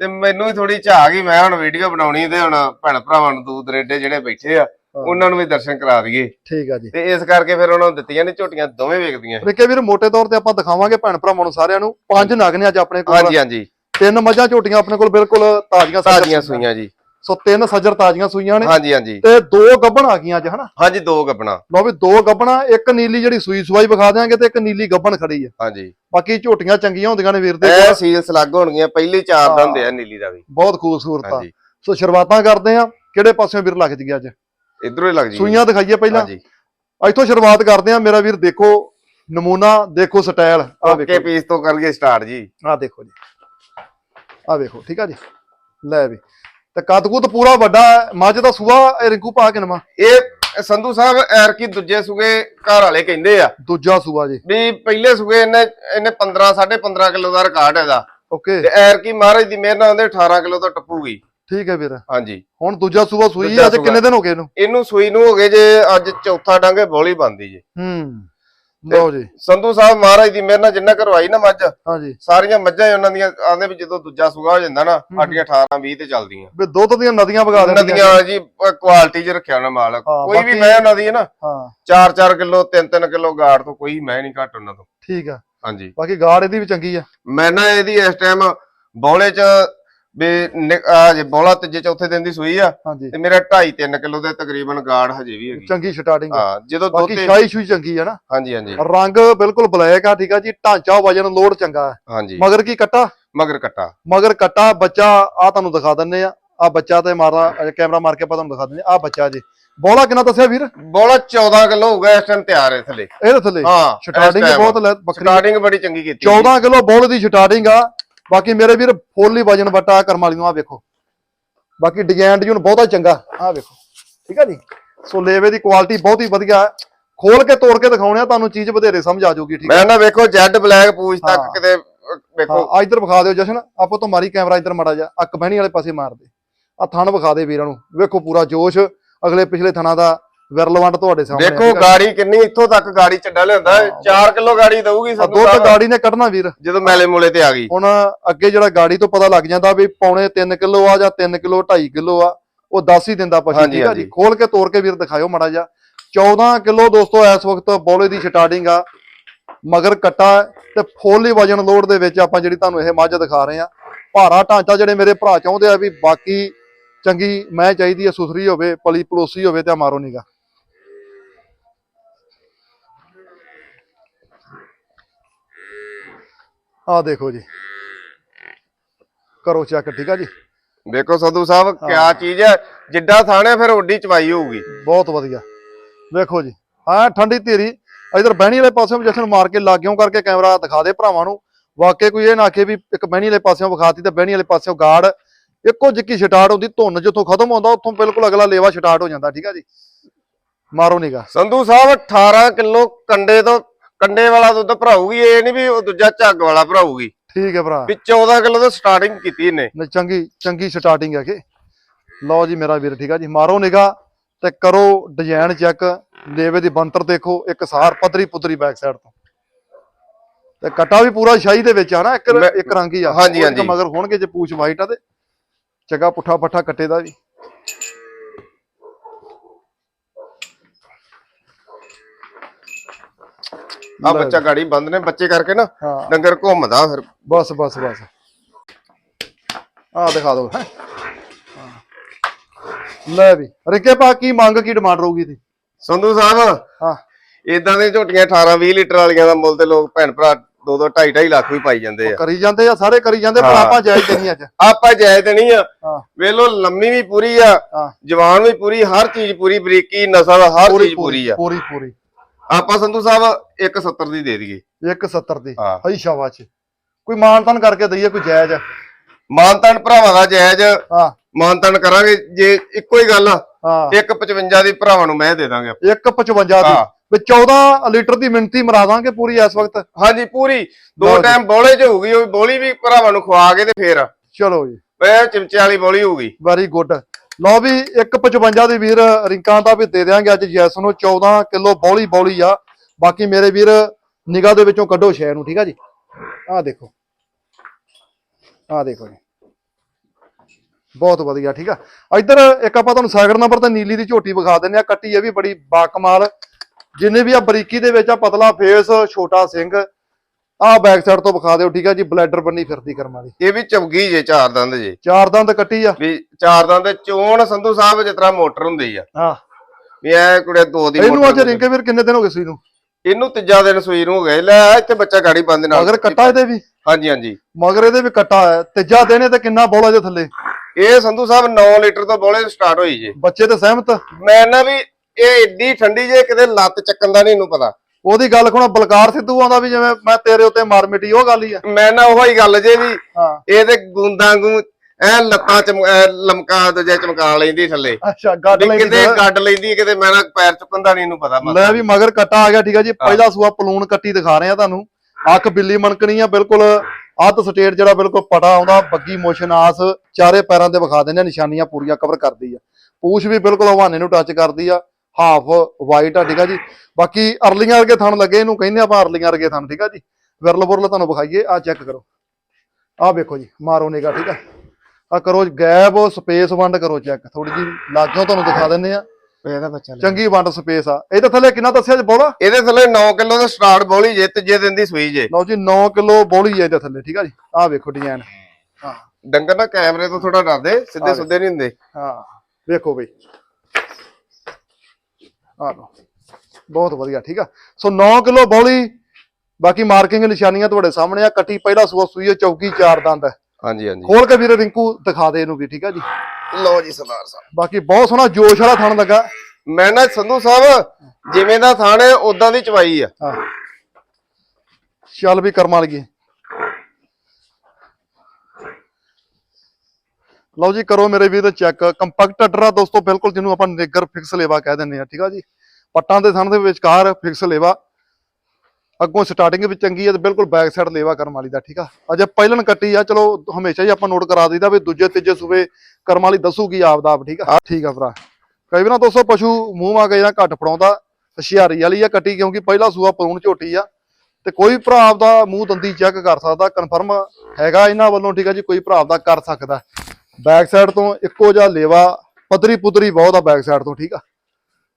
ਤੇ ਮੈਨੂੰ ਵੀ ਥੋੜੀ ਝਾਕ ਗਈ ਮੈਂ ਹੁਣ ਵੀਡੀਓ ਬਣਾਉਣੀ ਤੇ ਹੁਣ ਭੈਣ ਭਰਾਵਾਂ ਨੂੰ ਦੂਰ ਦਰੇਡੇ ਜਿਹੜੇ ਬੈਠੇ ਆ ਉਹਨਾਂ ਨੂੰ ਵੀ ਦਰਸ਼ਨ ਕਰਾ ਦਈਏ। ਠੀਕ ਆ ਜੀ। ਤੇ ਇਸ ਕਰਕੇ ਫਿਰ ਉਹਨਾਂ ਨੂੰ ਦਿੱਤੀਆਂ ਨੇ ਝੋਟੀਆਂ ਦੋਵੇਂ ਵੇਚਦੀਆਂ ਰਿਕੇ ਵੀਰ ਮੋٹے ਤੌਰ ਤੇ ਆਪਾਂ ਦਿਖਾਵਾਂਗੇ ਭੈਣ ਭਰਾਵਾਂ ਨੂੰ ਸਾਰਿਆਂ ਨੂੰ। ਪੰਜ ਨਗ ਨੇ ਅੱਜ ਆਪਣੇ ਕੋਲ। ਹਾਂਜੀ ਹਾਂਜੀ। ਤਿੰਨ ਮੱਝਾਂ ਝੋਟੀਆਂ ਆਪਣੇ ਕੋਲ ਬਿਲਕੁਲ ਤਾਜ਼ੀਆਂ ਤਾਜ਼ੀਆਂ ਸੂਈਆਂ ਜੀ। ਸੋ ਤਿੰਨ ਸੱਜਰ ਤਾਜ਼ੀਆਂ ਸੂਈਆਂ ਨੇ ਹਾਂਜੀ ਹਾਂਜੀ। ਤੇ ਦੋ ਗੱਭਣ ਆ ਗਈਆਂ ਅੱਜ ਹਨਾ? ਹਾਂਜੀ ਦੋ ਗੱਬਣਾ। ਲਓ ਵੀ ਦੋ ਗੱਭਣਾ ਇੱਕ ਨੀਲੀ ਜਿਹੜੀ ਸੂਈ ਸਵਾਈ ਵਿਖਾ ਦਿਆਂਗੇ ਤੇ ਇੱਕ ਨੀਲੀ ਗੱਭਣ ਖੜੀ ਆ। ਹਾਂਜੀ। ਬਾਕੀ ਝੋਟੀਆਂ ਚੰਗੀਆਂ ਹੁੰਦੀਆਂ ਨੇ ਵੀਰ ਦੇ ਇਹ ਸੀਲ ਸਲੱਗ ਹੋਣਗੀਆਂ ਪਹਿਲੀ ਚਾਰ। ਦਾ ਹੁੰਦੇ ਆ ਨੀਲੀ ਦਾ ਵੀ। ਬਹੁਤ ਖੂਬਸੂਰਤ ਆ। ਸੋ ਸ਼ੁਰੂਆਤਾਂ ਕਰਦੇ ਆ ਕਿਹੜੇ ਪਾਸਿਓਂ ਵੀਰ ਲੱਗ ਜੀ ਅੱਜ? ਇਧਰੋਂ ਹੀ ਲੱਗ ਜੀ ਸੂਈਆਂ ਦਿਖਾਈਏ ਪਹਿਲਾਂ। ਹਾਂਜੀ। ਇੱਥੋਂ ਸ਼ੁਰੂਆਤ ਕਰਦੇ ਆ ਮੇਰਾ ਵੀਰ ਦੇਖੋ ਨਮੂਨਾ ਦੇਖੋ ਸਟਾਈਲ। ਆ ਓਕੇ ਵੇਖੋ ਪੀਸ ਤੋਂ ਕਰੀਏ ਸਟਾਰਟ ਜੀ। ਆ ਦੇਖੋ ਜੀ। ਆ ਵੇਖੋ ਠੀਕ ਆ ਜੀ? ਲੈ ਵੀ। ਤੇ ਕੱਦ ਕੁੱਦ ਪੂਰਾ ਵੱਡਾ ਹੈ। ਮੱਝ ਦਾ ਸੂਆ ਇਹ ਰਿੰਕੂ ਪਾ ਕੇ ਨਵਾਂ। ਇਹ ਸੰਧੂ ਸਾਹਿਬ ਐਰ ਕੀ ਦੂਜੇ ਸੁਗੇ ਘਰ ਵਾਲੇ ਕਹਿੰਦੇ ਆ। ਦੂਜਾ ਸੂਆ ਜੀ। ਵੀ ਪਹਿਲੇ ਸੁਗੇ ਇਹਨੇ ਇਹਨੇ 15 15.5 ਕਿਲੋ ਦਾ ਰਿਕਾਰਡ ਹੈਗਾ ਓਕੇ। ਤੇ ਐਰ ਕੀ ਮਹਾਰਾਜ ਦੀ ਮਿਹਰ ਨਾਲ ਉਹਦੇ 18 ਕਿਲੋ ਤੋਂ ਟੱਪੂਗੀ। ਠੀਕ ਹੈ ਵੀਰ। ਹਾਂਜੀ। ਹੁਣ ਦੂਜਾ ਸੂਆ ਸੂਈ ਅੱਜ। ਕਿੰਨੇ ਦਿਨ ਹੋ ਗਏ ਇਹਨੂੰ? ਇਹਨੂੰ ਸੂਈ ਨੂੰ ਹੋ ਗਏ ਜੇ ਅੱਜ ਚੌਥਾ ਡਾਂਗੇ ਬੋਲੀ ਬੰਦੀ ਜੇ। ਹੂੰ। ਲਓ ਜੀ। ਸੰਧੂ ਸਾਹਿਬ ਮਹਾਰਾਜ ਦੀ ਮਿਹਰ ਨਾਲ ਜਿੰਨਾ ਕਰਵਾਈ ਨਾ ਮੱਝ ਹਾਂਜੀ। ਸਾਰੀਆਂ ਮੱਝਾਂ ਉਹਨਾਂ ਦੀਆਂ ਆਂਦੇ ਵੀ ਜਦੋਂ ਦੂਜਾ ਸੁਗਾ ਹੋ ਜਾਂਦਾ ਨਾ ਸਾਡੀਆਂ 18 20 ਤੇ ਚੱਲਦੀਆਂ। ਵੀ ਦੁੱਧ ਦੀਆਂ ਨਦੀਆਂ ਵਗਾ ਦਿੰਦੀਆਂ ਨਦੀਆਂ ਜੀ। ਕੁਆਲਿਟੀ 'ਚ ਰੱਖਿਆ ਉਹਨਾਂ ਮਾਲ ਕੋਈ ਵੀ ਮੈਂ ਉਹਨਾਂ ਦੀ ਹੈ ਨਾ ਹਾਂ। 4-4 ਕਿਲੋ 3-3 ਕਿਲੋ ਗਾੜ ਤੋਂ ਕੋਈ ਮੈਂ ਨਹੀਂ ਘੱਟ ਉਹਨਾਂ ਤੋਂ। ਠੀਕ ਆ। ਹਾਂਜੀ। ਬਾਕੀ ਗਾੜ ਇਹਦੀ ਵੀ ਚੰਗੀ ਆ। ਮੈਂ ਨਾ ਇਹਦੀ ਇਸ ਟਾਈਮ ਬੌਲੇ 'ਚ ਵੀ ਜੇ ਬੌਲਾ ਤੀਜੇ ਚੌਥੇ ਦਿਨ ਦੀ ਸੂਈ ਆ ਹਾਂਜੀ। ਤੇ ਮੇਰਾ 2.5-3 ਕਿਲੋ ਦੇ ਤਕਰੀਬਨ ਗਾੜ ਹਜੇ ਵੀ ਹੈਗੀ। ਚੰਗੀ ਸਟਾਰਟਿੰਗ ਹਾਂ ਜਦੋਂ ਬਾਕੀ ਤੇ ਸ਼ਾਈ ਸ਼ੂਈ ਚੰਗੀ ਆ ਨਾ। ਹਾਂਜੀ ਹਾਂਜੀ। ਰੰਗ ਬਿਲਕੁਲ ਬਲੈਕ ਆ ਠੀਕ ਆ ਜੀ। ਢਾਂਚਾ ਵਜਨ ਲੋਡ ਚੰਗਾ ਹੈ ਹਾਂਜੀ। ਮਗਰ ਕੀ ਕੱਟਾ? ਮਗਰ ਕੱਟਾ। ਮਗਰ ਕੱਟਾ ਬੱਚਾ ਆ ਤੁਹਾਨੂੰ ਦਿਖਾ ਦਿੰਨੇ ਆ। ਆ ਬੱਚਾ ਤੇ ਮਾਰਾ ਕੈਮਰਾ ਮਾਰ ਕੇ ਆਪਾਂ ਤੁਹਾਨੂੰ ਦਿਖਾ ਦਿੰਨੇ ਆ। ਬੱਚਾ ਜੀ। ਬੋਲਾ ਕਿੰਨਾ ਦੱਸਿਆ ਵੀਰ? ਬੌਲਾ 14 ਕਿਲੋ ਹੋਊਗਾ ਇਸ ਟਾਈਮ ਤਿਆਰ ਹੈ ਥੱਲੇ ਇਹਦੇ ਥੱਲੇ? ਹਾਂ ਸਟਾਰਟਿੰਗ ਬਹੁਤ ਬੱਕਰੀ ਸਟਾਰਟਿੰਗ ਬੜੀ ਚੰਗੀ ਕੀਤੀ 14 ਕਿਲੋ ਬੋਲ ਦੀ ਸਟਾਰਟਿੰਗ ਆ। ਬਾਕੀ ਮੇਰੇ ਵੀਰ ਫੁੱਲ ਹੀ ਵਜਨ ਵੱਟਾ ਕਰਮ ਵਾਲੀ ਨੂੰ ਆ ਵੇਖੋ। ਬਾਕੀ ਡਿਜ਼ਾਈਨ ਡਿਜ਼ਾਈਨ ਬਹੁਤਾ ਚੰਗਾ ਆ ਵੇਖੋ। ਠੀਕ ਆ ਜੀ? ਸੋ ਲੇਵੇ ਦੀ ਕੁਆਲਿਟੀ ਬਹੁਤ ਹੀ ਵਧੀਆ ਹੈ। ਖੋਲ ਕੇ ਤੋੜ ਕੇ ਦਿਖਾਉਣੇ ਆ ਤੁਹਾਨੂੰ ਚੀਜ਼ ਵਧੇਰੇ ਸਮਝ ਆ ਜਾਊਗੀ ਠੀਕ ਮੈਂ ਨਾ ਵੇਖੋ ਜੈਡ ਬਲੈਕ ਪੂਛ ਤੱਕ ਹਾਂ। ਕਿਤੇ ਵੇਖੋ। ਹਾਂ ਆ ਇੱਧਰ ਵਿਖਾ ਦਿਓ ਜਸ਼ਨ ਆਪੋ ਤੋਂ ਮਾਰੀ ਕੈਮਰਾ ਇੱਧਰ ਮੜਾ ਜਾ ਅੱਕ ਬਹਿਣੀ ਵਾਲੇ ਪਾਸੇ ਮਾਰ ਦੇ। ਆ ਥਣ ਵਿਖਾ ਦੇ ਵੀਰਾਂ ਨੂੰ ਵੇਖੋ ਪੂਰਾ ਜੋਸ਼ ਅਗਲੇ ਪਿਛਲੇ ਥਣਾ ਦਾ ਵਿਰਲਵੰਡ ਤੁਹਾਡੇ ਸਾਹਮਣੇ ਆ, ਦੇਖੋ ਆ? ਗਾੜੀ ਕਿੰਨੀ ਇੱਥੋਂ ਤੱਕ ਗਾੜੀ ਚੱਡਾ ਲਿਆਂਦਾ ਹਾਂ। 4 ਕਿਲੋ ਗਾੜੀ ਦਊਗੀ ਆ ਸਾਨੂੰ ਦੁੱਧ ਗਾੜੀ ਨੇ ਕੱਢਣਾ ਵੀਰ। ਜਦੋਂ ਮੈਲੇ ਮੂਲੇ ਤੇ ਆ ਗਈ। ਹੁਣ ਅੱਗੇ ਜਿਹੜਾ ਗਾੜੀ ਤੋਂ ਪਤਾ ਲੱਗ ਜਾਂਦਾ ਵੀ ਪੌਣੇ 3 ਕਿਲੋ ਆ ਜਾਂ 3 ਕਿਲੋ 2.5 ਕਿਲੋ ਆ ਉਹ ਦੱਸ ਹੀ ਦਿੰਦਾ ਪਸ਼ੂ ਠੀਕ ਆ। ਜੀ? ਖੋਲ ਕੇ ਤੋੜ ਕੇ ਵੀਰ ਦਿਖਾਇਓ ਮੜਾ ਜਾ 14 ਕਿਲੋ ਦੋਸਤੋ ਇਸ ਵਕਤ ਬੋਲੇ ਦੀ ਸਟਾਰਟਿੰਗ ਆ। ਮਗਰ ਕੱਟਾ ਤੇ ਫੁੱਲ ਵਜਨ ਲੋਡ ਦੇ ਵਿੱਚ ਆਪਾਂ ਜਿਹੜੀ ਤੁਹਾਨੂੰ ਇਹ ਮੱਝ ਦਿਖਾ ਰਹੇ ਆ ਭਾਰਾ ਢਾਂਚਾ ਜਿਹੜੇ ਮੇਰੇ ਭਰਾ ਚਾਹੁੰਦੇ ਆ ਵੀ ਬਾਕੀ ਚੰਗੀ ਮੈਂ ਚਾਹੀਦੀ ਹੈ ਸੁਥਰੀ ਹੋਵੇ ਪਲੀ ਪਲੋਸੀ ਹੋਵੇ ਤੇ ਮਾਰੋ ਨੀਗਾ ਆ ਦੇਖੋ ਜੀ। ਕਰੋ ਚੈੱਕ ਠੀਕ ਆ ਜੀ? ਵੇਖੋ ਸੰਧੂ ਸਾਹਿਬ ਕਿਆ ਚੀਜ਼ ਹੈ? ਜਿੱਡਾ ਥਾਣੇ ਫਿਰ ਓਡੀ ਚਵਾਈ ਹੋਊਗੀ। ਬਹੁਤ ਵਧੀਆ। ਵੇਖੋ ਜੀ ਹਾਂ ਠੰਡੀ ਧੀਰੀ। ਇਧਰ ਬਹਿਣੀ ਵਾਲੇ ਪਾਸਿਓਂ ਵੀ ਜਸ਼ਨ ਮਾਰ ਕੇ ਲਾਗਿਓਂ ਕਰਕੇ ਕੈਮਰਾ ਦਿਖਾ ਦੇ ਭਰਾਵਾਂ ਨੂੰ। ਵਾਕਿਆ ਕੋਈ ਇਹ ਨਾ ਆਖੇ ਵੀ ਇੱਕ ਬਹਿਣੀ ਵਾਲੇ ਪਾਸਿਓਂ ਵਿਖਾਤੀ ਤੇ ਬਹਿਣੀ ਵਾਲੇ ਪਾਸਿਓਂ ਗਾੜ। ਇੱਕੋ ਜਿੱਕੀ ਸਟਾਰਟ ਹੁੰਦੀ ਧੁੰਨ ਜਿੱਥੋਂ ਖਤਮ ਹੁੰਦਾ ਉੱਥੋਂ ਬਿਲਕੁਲ ਅਗਲਾ ਲੇਵਾ ਸਟਾਰਟ ਹੋ ਜਾਂਦਾ ਠੀਕ ਆ ਜੀ? ਮਾਰੋ ਨੀਗਾ ਸੰਧੂ ਸਾਹਿਬ 18 ਕਿਲੋ ਕੰਡੇ ਤੋਂ ਕੰਡੇ ਵਾਲਾ ਦੁੱਧ ਭਰਾਊਗੀ ਇਹ ਨਹੀਂ ਵੀ ਉਹ ਦੂਜਾ ਝੱਗ ਵਾਲਾ ਭਰਾਊਗੀ। ਠੀਕ ਹੈ ਭਰਾ। ਵੀ 14 ਕਿਲੋ ਤੋਂ ਸਟਾਰਟਿੰਗ ਕੀਤੀ ਇਹਨੇ। ਨਹੀਂ ਚੰਗੀ ਚੰਗੀ ਸਟਾਰਟਿੰਗ ਹੈ ਕਿ ਲਓ ਜੀ ਮੇਰਾ ਵੀਰ ਠੀਕ ਆ ਜੀ। ਮਾਰੋ ਨਿਗਾ ਤੇ ਕਰੋ ਡਿਜ਼ਾਈਨ ਚੈੱਕ ਲੇਵੇ ਦੀ ਬੰਤਰ ਦੇਖੋ ਇੱਕ ਸਾਰ ਪਤਰੀ ਪੁਤਰੀ ਬੈਕ ਸਾਈਡ ਤੋਂ। ਤੇ ਕਟਾ ਵੀ ਪੂਰਾ ਸ਼ਾਹੀ ਦੇ ਵਿੱਚ ਆ ਨਾ ਇੱਕ ਇੱਕ ਰੰਗ ਹੀ ਆ। ਹਾਂਜੀ, ਹਾਂਜੀ। ਮਗਰ ਹੋਣਗੇ ਜੇ ਪੂਛ ਵਾਈਟ ਆ ਤੇ। ਚੰਗਾ ਪੁੱਠਾ ਪੱਠਾ ਕੱਟੇ ਦਾ ਵੀ। ਆ ਬੱਚਾ ਗਾੜੀ ਬੰਦ ਨੇ ਬੱਚੇ ਕਰਕੇ ਨਾ ਹਾਂ। ਡੰਗਰ ਘੁੰਮਦਾ ਫਿਰ। ਬਸ ਬਸ ਬਸ। ਆ ਦਿਖਾ ਦਿਓ। ਹੈਂ। ਹਾਂ। ਲੈ ਵੀ। ਰਿੱਕੇ ਪਾ ਕੀ ਮੰਗ ਕੀ ਡਿਮਾਂਡ ਰਹੂਗੀ ਦੀ ਸੰਧੂ ਸਾਹਿਬ ਹਾਂ। ਇਦਾਂ ਦੀਆਂ ਝੋਟੀਆਂ 18 20 ਲੀਟਰ ਵਾਲੀਆਂ ਦਾ ਮੁੱਲ ਤੇ ਲੋਕ ਭੈਣ ਭਰਾ 2 2 2.5 2.5 ਲੱਖ ਵੀ ਪਾਈ ਜਾਂਦੇ ਆ। ਕਰੀ ਜਾਂਦੇ ਆ ਸਾਰੇ ਕਰੀ ਜਾਂਦੇ ਪਰ ਹਾਂ। ਆਪਾਂ ਜਾਇਜ਼ ਨਹੀਂ ਅੱਜ। ਆਪਾਂ ਜਾਇਜ਼ ਨਹੀਂ ਆ। ਹਾਂ। ਵੇਲੋ ਲੰਮੀ ਵੀ ਪੂਰੀ ਆ ਹਾਂ। ਜਵਾਨ ਵੀ ਪੂਰੀ ਹਰ ਚੀਜ਼ ਪੂਰੀ ਬਰੀਕੀ ਨਸਲ ਹਰ ਚੀਜ਼ ਪੂਰੀ ਆ। ਪੂਰੀ ਪੂਰੀ। ਆਪਾਂ ਸੰਧੂ ਸਾਹਿਬ 170 ਦੀ ਦੇ ਦਈਏ। 170 ਦੀ। ਹਾਂ। ਹਈ ਸ਼ਾਬਾਸ਼ ਕੋਈ ਮਾਨਤਨ ਕਰਕੇ ਦਈਏ ਕੋਈ ਜਾਇਜ਼? ਮਾਨਤਨ ਭਰਾਵਾਂ ਦਾ ਜਾਇਜ਼। ਹਾਂ। ਮਾਨਤਨ ਕਰਾਂਗੇ ਜੇ ਇੱਕੋ ਹੀ ਗੱਲ ਆ ਹਾਂ। 155 ਦੀ ਭਰਾਵਾਂ ਨੂੰ ਮੈਂ ਦੇ ਦਾਂਗੇ। ਆਪਾਂ। 155 ਦੀ। ਹਾਂ। ਵੀ 14 ਲੀਟਰ ਦੀ ਮਿੰਤੀ ਮਰਾ ਦਾਂਗੇ ਪੂਰੀ ਇਸ ਵਕਤ। ਹਾਂਜੀ ਪੂਰੀ। ਦੋ ਲਓ ਜੀ। ਟਾਈਮ ਬੋਲੇ ਚ ਹੋਊਗੀ ਉਹ ਬੋਲੀ ਵੀ ਭਰਾਵਾਂ ਨੂੰ ਖਵਾ ਕੇ ਤੇ ਫੇਰ। ਚਲੋ ਜੀ। ਵੇ ਚਿਮਚੇ ਵਾਲੀ ਬੋਲੀ ਹੋਊਗੀ। ਵੈਰੀ ਗੁੱਡ ਲਓ ਵੀ 155 ਦੀ ਵੀਰ ਰਿੰਕਾਂ ਦਾ ਵੀ ਦੇ ਦਿਆਂਗੇ ਅੱਜ ਜੈਸ ਨੂੰ 14 ਕਿਲੋ ਬੌਲੀ ਬੌਲੀ ਆ। ਬਾਕੀ ਮੇਰੇ ਵੀਰ ਨਿਗਾਹ ਦੇ ਵਿੱਚੋਂ ਕੱਢੋ ਸ਼ੈ ਨੂੰ, ਠੀਕ ਆ ਜੀ? ਆਹ ਦੇਖੋ। ਆਹ ਦੇਖੋ ਜੀ। ਬਹੁਤ ਵਧੀਆ, ਠੀਕ ਆ? ਇੱਧਰ ਇੱਕ ਆਪਾਂ ਤੁਹਾਨੂੰ ਸੈਕਿੰਡ ਨੰਬਰ ਤੇ ਨੀਲੀ ਦੀ ਝੋਟੀ ਵਿਖਾ ਦਿੰਦੇ ਆ। ਕੱਟੀ ਇਹ ਵੀ ਬੜੀ ਬਾਕਮਾਲ। ਜਿੰਨੇ ਵੀ ਆ ਬਰੀਕੀ ਦੇ ਵਿੱਚ ਆ, ਪਤਲਾ ਫੇਸ, ਛੋਟਾ ਸਿੰਘ। ਆਹ ਬੈਕ ਸਾਈਡ ਤੋਂ ਵਿਖਾ ਦਿਓ ਠੀਕ ਆ ਜੀ ਬਲੈਡਰ ਬੰਨੀ ਫਿਰਦੀ ਕਰਮਾਂ ਦੀ। ਇਹ ਵੀ ਚੌਗੀ ਜੇ ਚਾਰ ਦੰਦ ਜੇ। ਚਾਰ ਦੰਦ ਕੱਟੀ ਆ। ਵੀ ਚਾਰ ਦੰਦ ਚੋਣ ਸੰਧੂ ਸਾਹਿਬ ਜਿਸ ਤਰ੍ਹਾਂ ਮੋਟਰ ਹੁੰਦੀ ਆ। ਹਾਂ। ਵੀ ਐ ਕੁੜੇ ਦੋ ਦੀ ਇਹਨੂੰ ਅੱਜ ਰਿੰਕੇ ਵੀਰ ਕਿੰਨੇ ਦਿਨ ਹੋ ਗਏ ਸੂਈ ਨੂੰ ਇਹਨੂੰ ਤੀਜਾ ਦਿਨ ਸੂਈ ਨੂੰ ਹੋ ਗਏ ਲੈ ਇੱਥੇ ਬੱਚਾ ਗਾੜੀ ਬੰਦ ਨਾਲ। ਮਗਰ ਕੱਟਾ ਇਹਦੇ ਵੀ? ਹਾਂਜੀ ਹਾਂਜੀ। ਮਗਰ ਇਹਦੇ ਵੀ ਕੱਟਾ ਹੈ ਤੀਜਾ ਦਿਨ ਇਹ ਤੇ ਕਿੰਨਾ ਬੋਲਾ ਜੇ ਥੱਲੇ। ਇਹ ਸੰਧੂ ਸਾਹਿਬ 9 ਲੀਟਰ ਤੋਂ ਬੋਲੇ ਸਟਾਰਟ ਹੋਈ ਜੇ। ਬੱਚੇ ਤੇ ਸਹਿਮਤ? ਮੈਂ ਨਾ ਵੀ ਇਹ ਏਡੀ ਠੰਡੀ ਜੇ ਕਿਤੇ ਲੱਤ ਚੱਕਣ ਦਾ ਨਹੀਂ ਇਹਨੂੰ ਪਤਾ। ਉਹਦੀ ਗੱਲ ਕੋਣ ਬਲਕਾਰ ਸਿੱਧੂ ਆਉਂਦਾ ਵੀ ਜਿਵੇਂ ਮੈਂ ਤੇਰੇ ਉੱਤੇ ਮਾਰ ਮਿੱਟੀ ਉਹ ਗੱਲ ਹੀ ਆ। ਮੈਂ ਨਾ ਉਹੀ ਗੱਲ ਜੇ ਵੀ ਹਾਂ। ਇਹ ਤੇ ਗੁੰਦਾਂ ਐ ਲੱਤਾਂ ਚ ਲਮਕਾ ਦੂਜੇ ਚਮਕਾ ਲੈਂਦੀ ਥੱਲੇ। ਅੱਛਾ ਗੱਡ ਕਿਤੇ ਗੱਡ ਲੈਂਦੀ ਕਿਤੇ ਮੈਂ ਨਾ ਪੈਰ ਚੁੱਕਣ ਦਾ ਨਹੀਂ ਇਹਨੂੰ ਪਤਾ ਲੈ ਵੀ ਮਗਰ ਕੱਟਾ ਆ ਗਿਆ ਠੀਕ ਆ ਜੀ। ਪਹਿਲਾ ਸੂਆ ਪਲੂਣ ਕੱਟੀ ਦਿਖਾ ਰਹੇ ਆ ਤੁਹਾਨੂੰ। ਅੱਖ ਬਿੱਲੀ ਮਣਕਣੀ ਆ ਬਿਲਕੁਲ ਅੱਧ ਸਟੇਟ ਜਿਹੜਾ ਬਿਲਕੁਲ ਪਟਾ ਆਉਂਦਾ ਬੱਗੀ ਮੋਸ਼ਨ ਆਸ ਚਾਰੇ ਪੈਰਾਂ ਤੇ ਵਿਖਾ ਦਿੰਦੇ ਨਿਸ਼ਾਨੀਆਂ ਪੂਰੀਆਂ ਕਵਰ ਕਰਦੀ ਆ। ਪੂਛ ਵੀ ਬਿਲਕੁਲ ਹਵਾਨੇ ਨੂੰ ਟੱਚ ਕਰਦੀ ਆ। ਹਾਫ ਵਾਈਟ ਆ ਠੀਕ ਆ ਜੀ। ਬਾਕੀ ਅਰਲੀਆਂ ਵਰਗੇ ਥਣ ਲੱਗੇ ਇਹਨੂੰ ਕਹਿੰਦੇ ਆਪਾਂ ਅਰਲੀਆਂ ਵਰਗੇ ਥਣ ਠੀਕ ਆ ਜੀ। ਵਿਰਲ ਬੁਰਲ ਤੁਹਾਨੂੰ ਵਿਖਾਈਏ ਆ ਚੈੱਕ ਕਰੋ। ਆ ਵੇਖੋ ਜੀ ਮਾਰੋ ਨਿਗਾ ਠੀਕ ਆ। ਆ ਕਰੋ ਗੈਪ ਸਪੇਸ ਵੰਡ ਕਰੋ ਚੈੱਕ ਥੋੜੀ ਜੀ ਲਾਗਿਓਂ ਤੁਹਾਨੂੰ ਦਿਖਾ ਦਿੰਨੇ ਆ। ਇਹਦਾ ਬੱਚਾ ਚੰਗੀ ਵੰਡ ਸਪੇਸ ਆ। ਇਹਦੇ ਥੱਲੇ ਕਿੰਨਾ ਦੱਸਿਆ ਜੀ ਬੋਲਾ? ਇਹਦੇ ਥੱਲੇ 9 ਕਿਲੋ ਦਾ ਸਟਾਰਟ ਬੋਲੀ ਜੇ ਤੀਜੇ ਦਿਨ ਦੀ ਸੂਈ ਜੇ। ਲਓ ਜੀ 9 ਕਿਲੋ ਬੋਲੀ ਹੈ ਇਹਦੇ ਥੱਲੇ ਠੀਕ ਆ ਜੀ। ਆਹ ਵੇਖੋ ਡਿਜ਼ਾਈਨ ਹਾਂ। ਡੰਗਰ ਨਾ ਕੈਮਰੇ ਤੋਂ ਥੋੜਾ ਡਰਦੇ ਸਿੱਧੇ। ਸੁੱਧੇ ਨਹੀਂ ਹੁੰਦੇ। ਹਾਂ ਵੇਖੋ ਬਈ। ਆ ਲਓ। ਬਹੁਤ ਵਧੀਆ ਠੀਕ ਆ? ਸੋ 9 ਕਿਲੋ ਬੋਲੀ ਬਾਕੀ ਮਾਰਕਿੰਗ ਨਿਸ਼ਾਨੀਆਂ ਤੁਹਾਡੇ ਸਾਹਮਣੇ ਆ। ਕੱਟੀ ਪਹਿਲਾ ਸੂਆ ਸੂਈ ਹੈ ਚੌਕੀ ਚਾਰ ਦੰਦ ਹੈ ਹਾਂਜੀ ਹਾਂਜੀ। ਖੋਲ ਕੇ ਵੀਰੇ ਰਿੰਕੂ ਦਿਖਾ ਦੇ ਇਹਨੂੰ ਵੀ ਠੀਕ ਆ ਜੀ? ਲਓ ਜੀ ਸਰਦਾਰ ਸਾਹਿਬ। ਬਾਕੀ ਬਹੁਤ ਸੋਹਣਾ ਜੋਸ਼ ਵਾਲਾ ਥਣ ਲੱਗਾ। ਮੈਂ ਨਾ ਸੰਧੂ ਸਾਹਿਬ ਜਿਵੇਂ ਦਾ ਥਾਣ ਹੈ ਉਦਾਂ ਦੀ ਚਵਾਈ ਆ। ਹਾਂ। ਚੱਲ ਵੀ ਕਰਮਾਂ ਲਈਏ ਲਓ ਜੀ ਕਰੋ ਮੇਰੇ ਵੀਰ ਚੈੱਕ ਕੰਪੈਕਟ ਅਡਰਾ ਦੋਸਤੋ ਬਿਲਕੁਲ ਜਿਹਨੂੰ ਆਪਾਂ ਨਿੱਗਰ ਫਿਕਸ ਲੇਵਾ ਕਹਿ ਦਿੰਦੇ ਆ ਠੀਕ ਆ ਜੀ? ਪੱਟਾਂ ਦੇ ਥਣ ਦੇ ਵਿਚਕਾਰ ਫਿਕਸ ਲੇਵਾ। ਅੱਗੋਂ ਸਟਾਰਟਿੰਗ ਵੀ ਚੰਗੀ ਹੈ ਤੇ ਬਿਲਕੁਲ ਬੈਕ ਸਾਈਡ ਲੇਵਾ ਕਰਮ ਵਾਲੀ ਦਾ ਠੀਕ ਆ? ਅਜੇ ਪਹਿਲਨ ਕੱਟੀ ਆ ਚਲੋ ਹਮੇਸ਼ਾ ਹੀ ਆਪਾਂ ਨੋਟ ਕਰਾ ਦਈਦਾ ਵੀ ਦੂਜੇ ਤੀਜੇ ਸੂਬੇ ਕਰਮ ਵਾਲੀ ਦੱਸੂਗੀ ਆਪਦਾ ਆਪ ਠੀਕ ਆ? ਠੀਕ ਆ ਭਰਾ। ਕਈ ਵਾਰ ਦੋਸਤੋ ਪਸ਼ੂ ਮੂੰਹ ਆ ਕੇ ਜਾਂ ਘੱਟ ਫੜਾਉਂਦਾ ਹੁਸ਼ਿਆਰੀ ਵਾਲੀ ਆ ਕੱਟੀ ਕਿਉਂਕਿ ਪਹਿਲਾ ਸੂਆ ਪਲੂਣ ਝੋਟੀ ਆ। ਤੇ ਕੋਈ ਭਰਾ ਆਪਦਾ ਮੂੰਹ ਦੰਦੀ ਚੈੱਕ ਕਰ ਸਕਦਾ ਕਨਫਰਮ ਹੈਗਾ ਇਹਨਾਂ ਵੱਲੋਂ ਠੀਕ ਆ ਜੀ? ਕੋਈ ਭਰਾ ਆਪਦਾ ਕਰ ਸਕਦਾ। ਬੈਕ ਸਾਈਡ ਤੋਂ ਇੱਕੋ ਜਿਹਾ ਲੇਵਾ ਪਦਰੀ ਪੁਦਰੀ ਬਹੁਤ ਆ ਬੈਕ ਸਾਈਡ ਤੋਂ ਠੀਕ ਆ?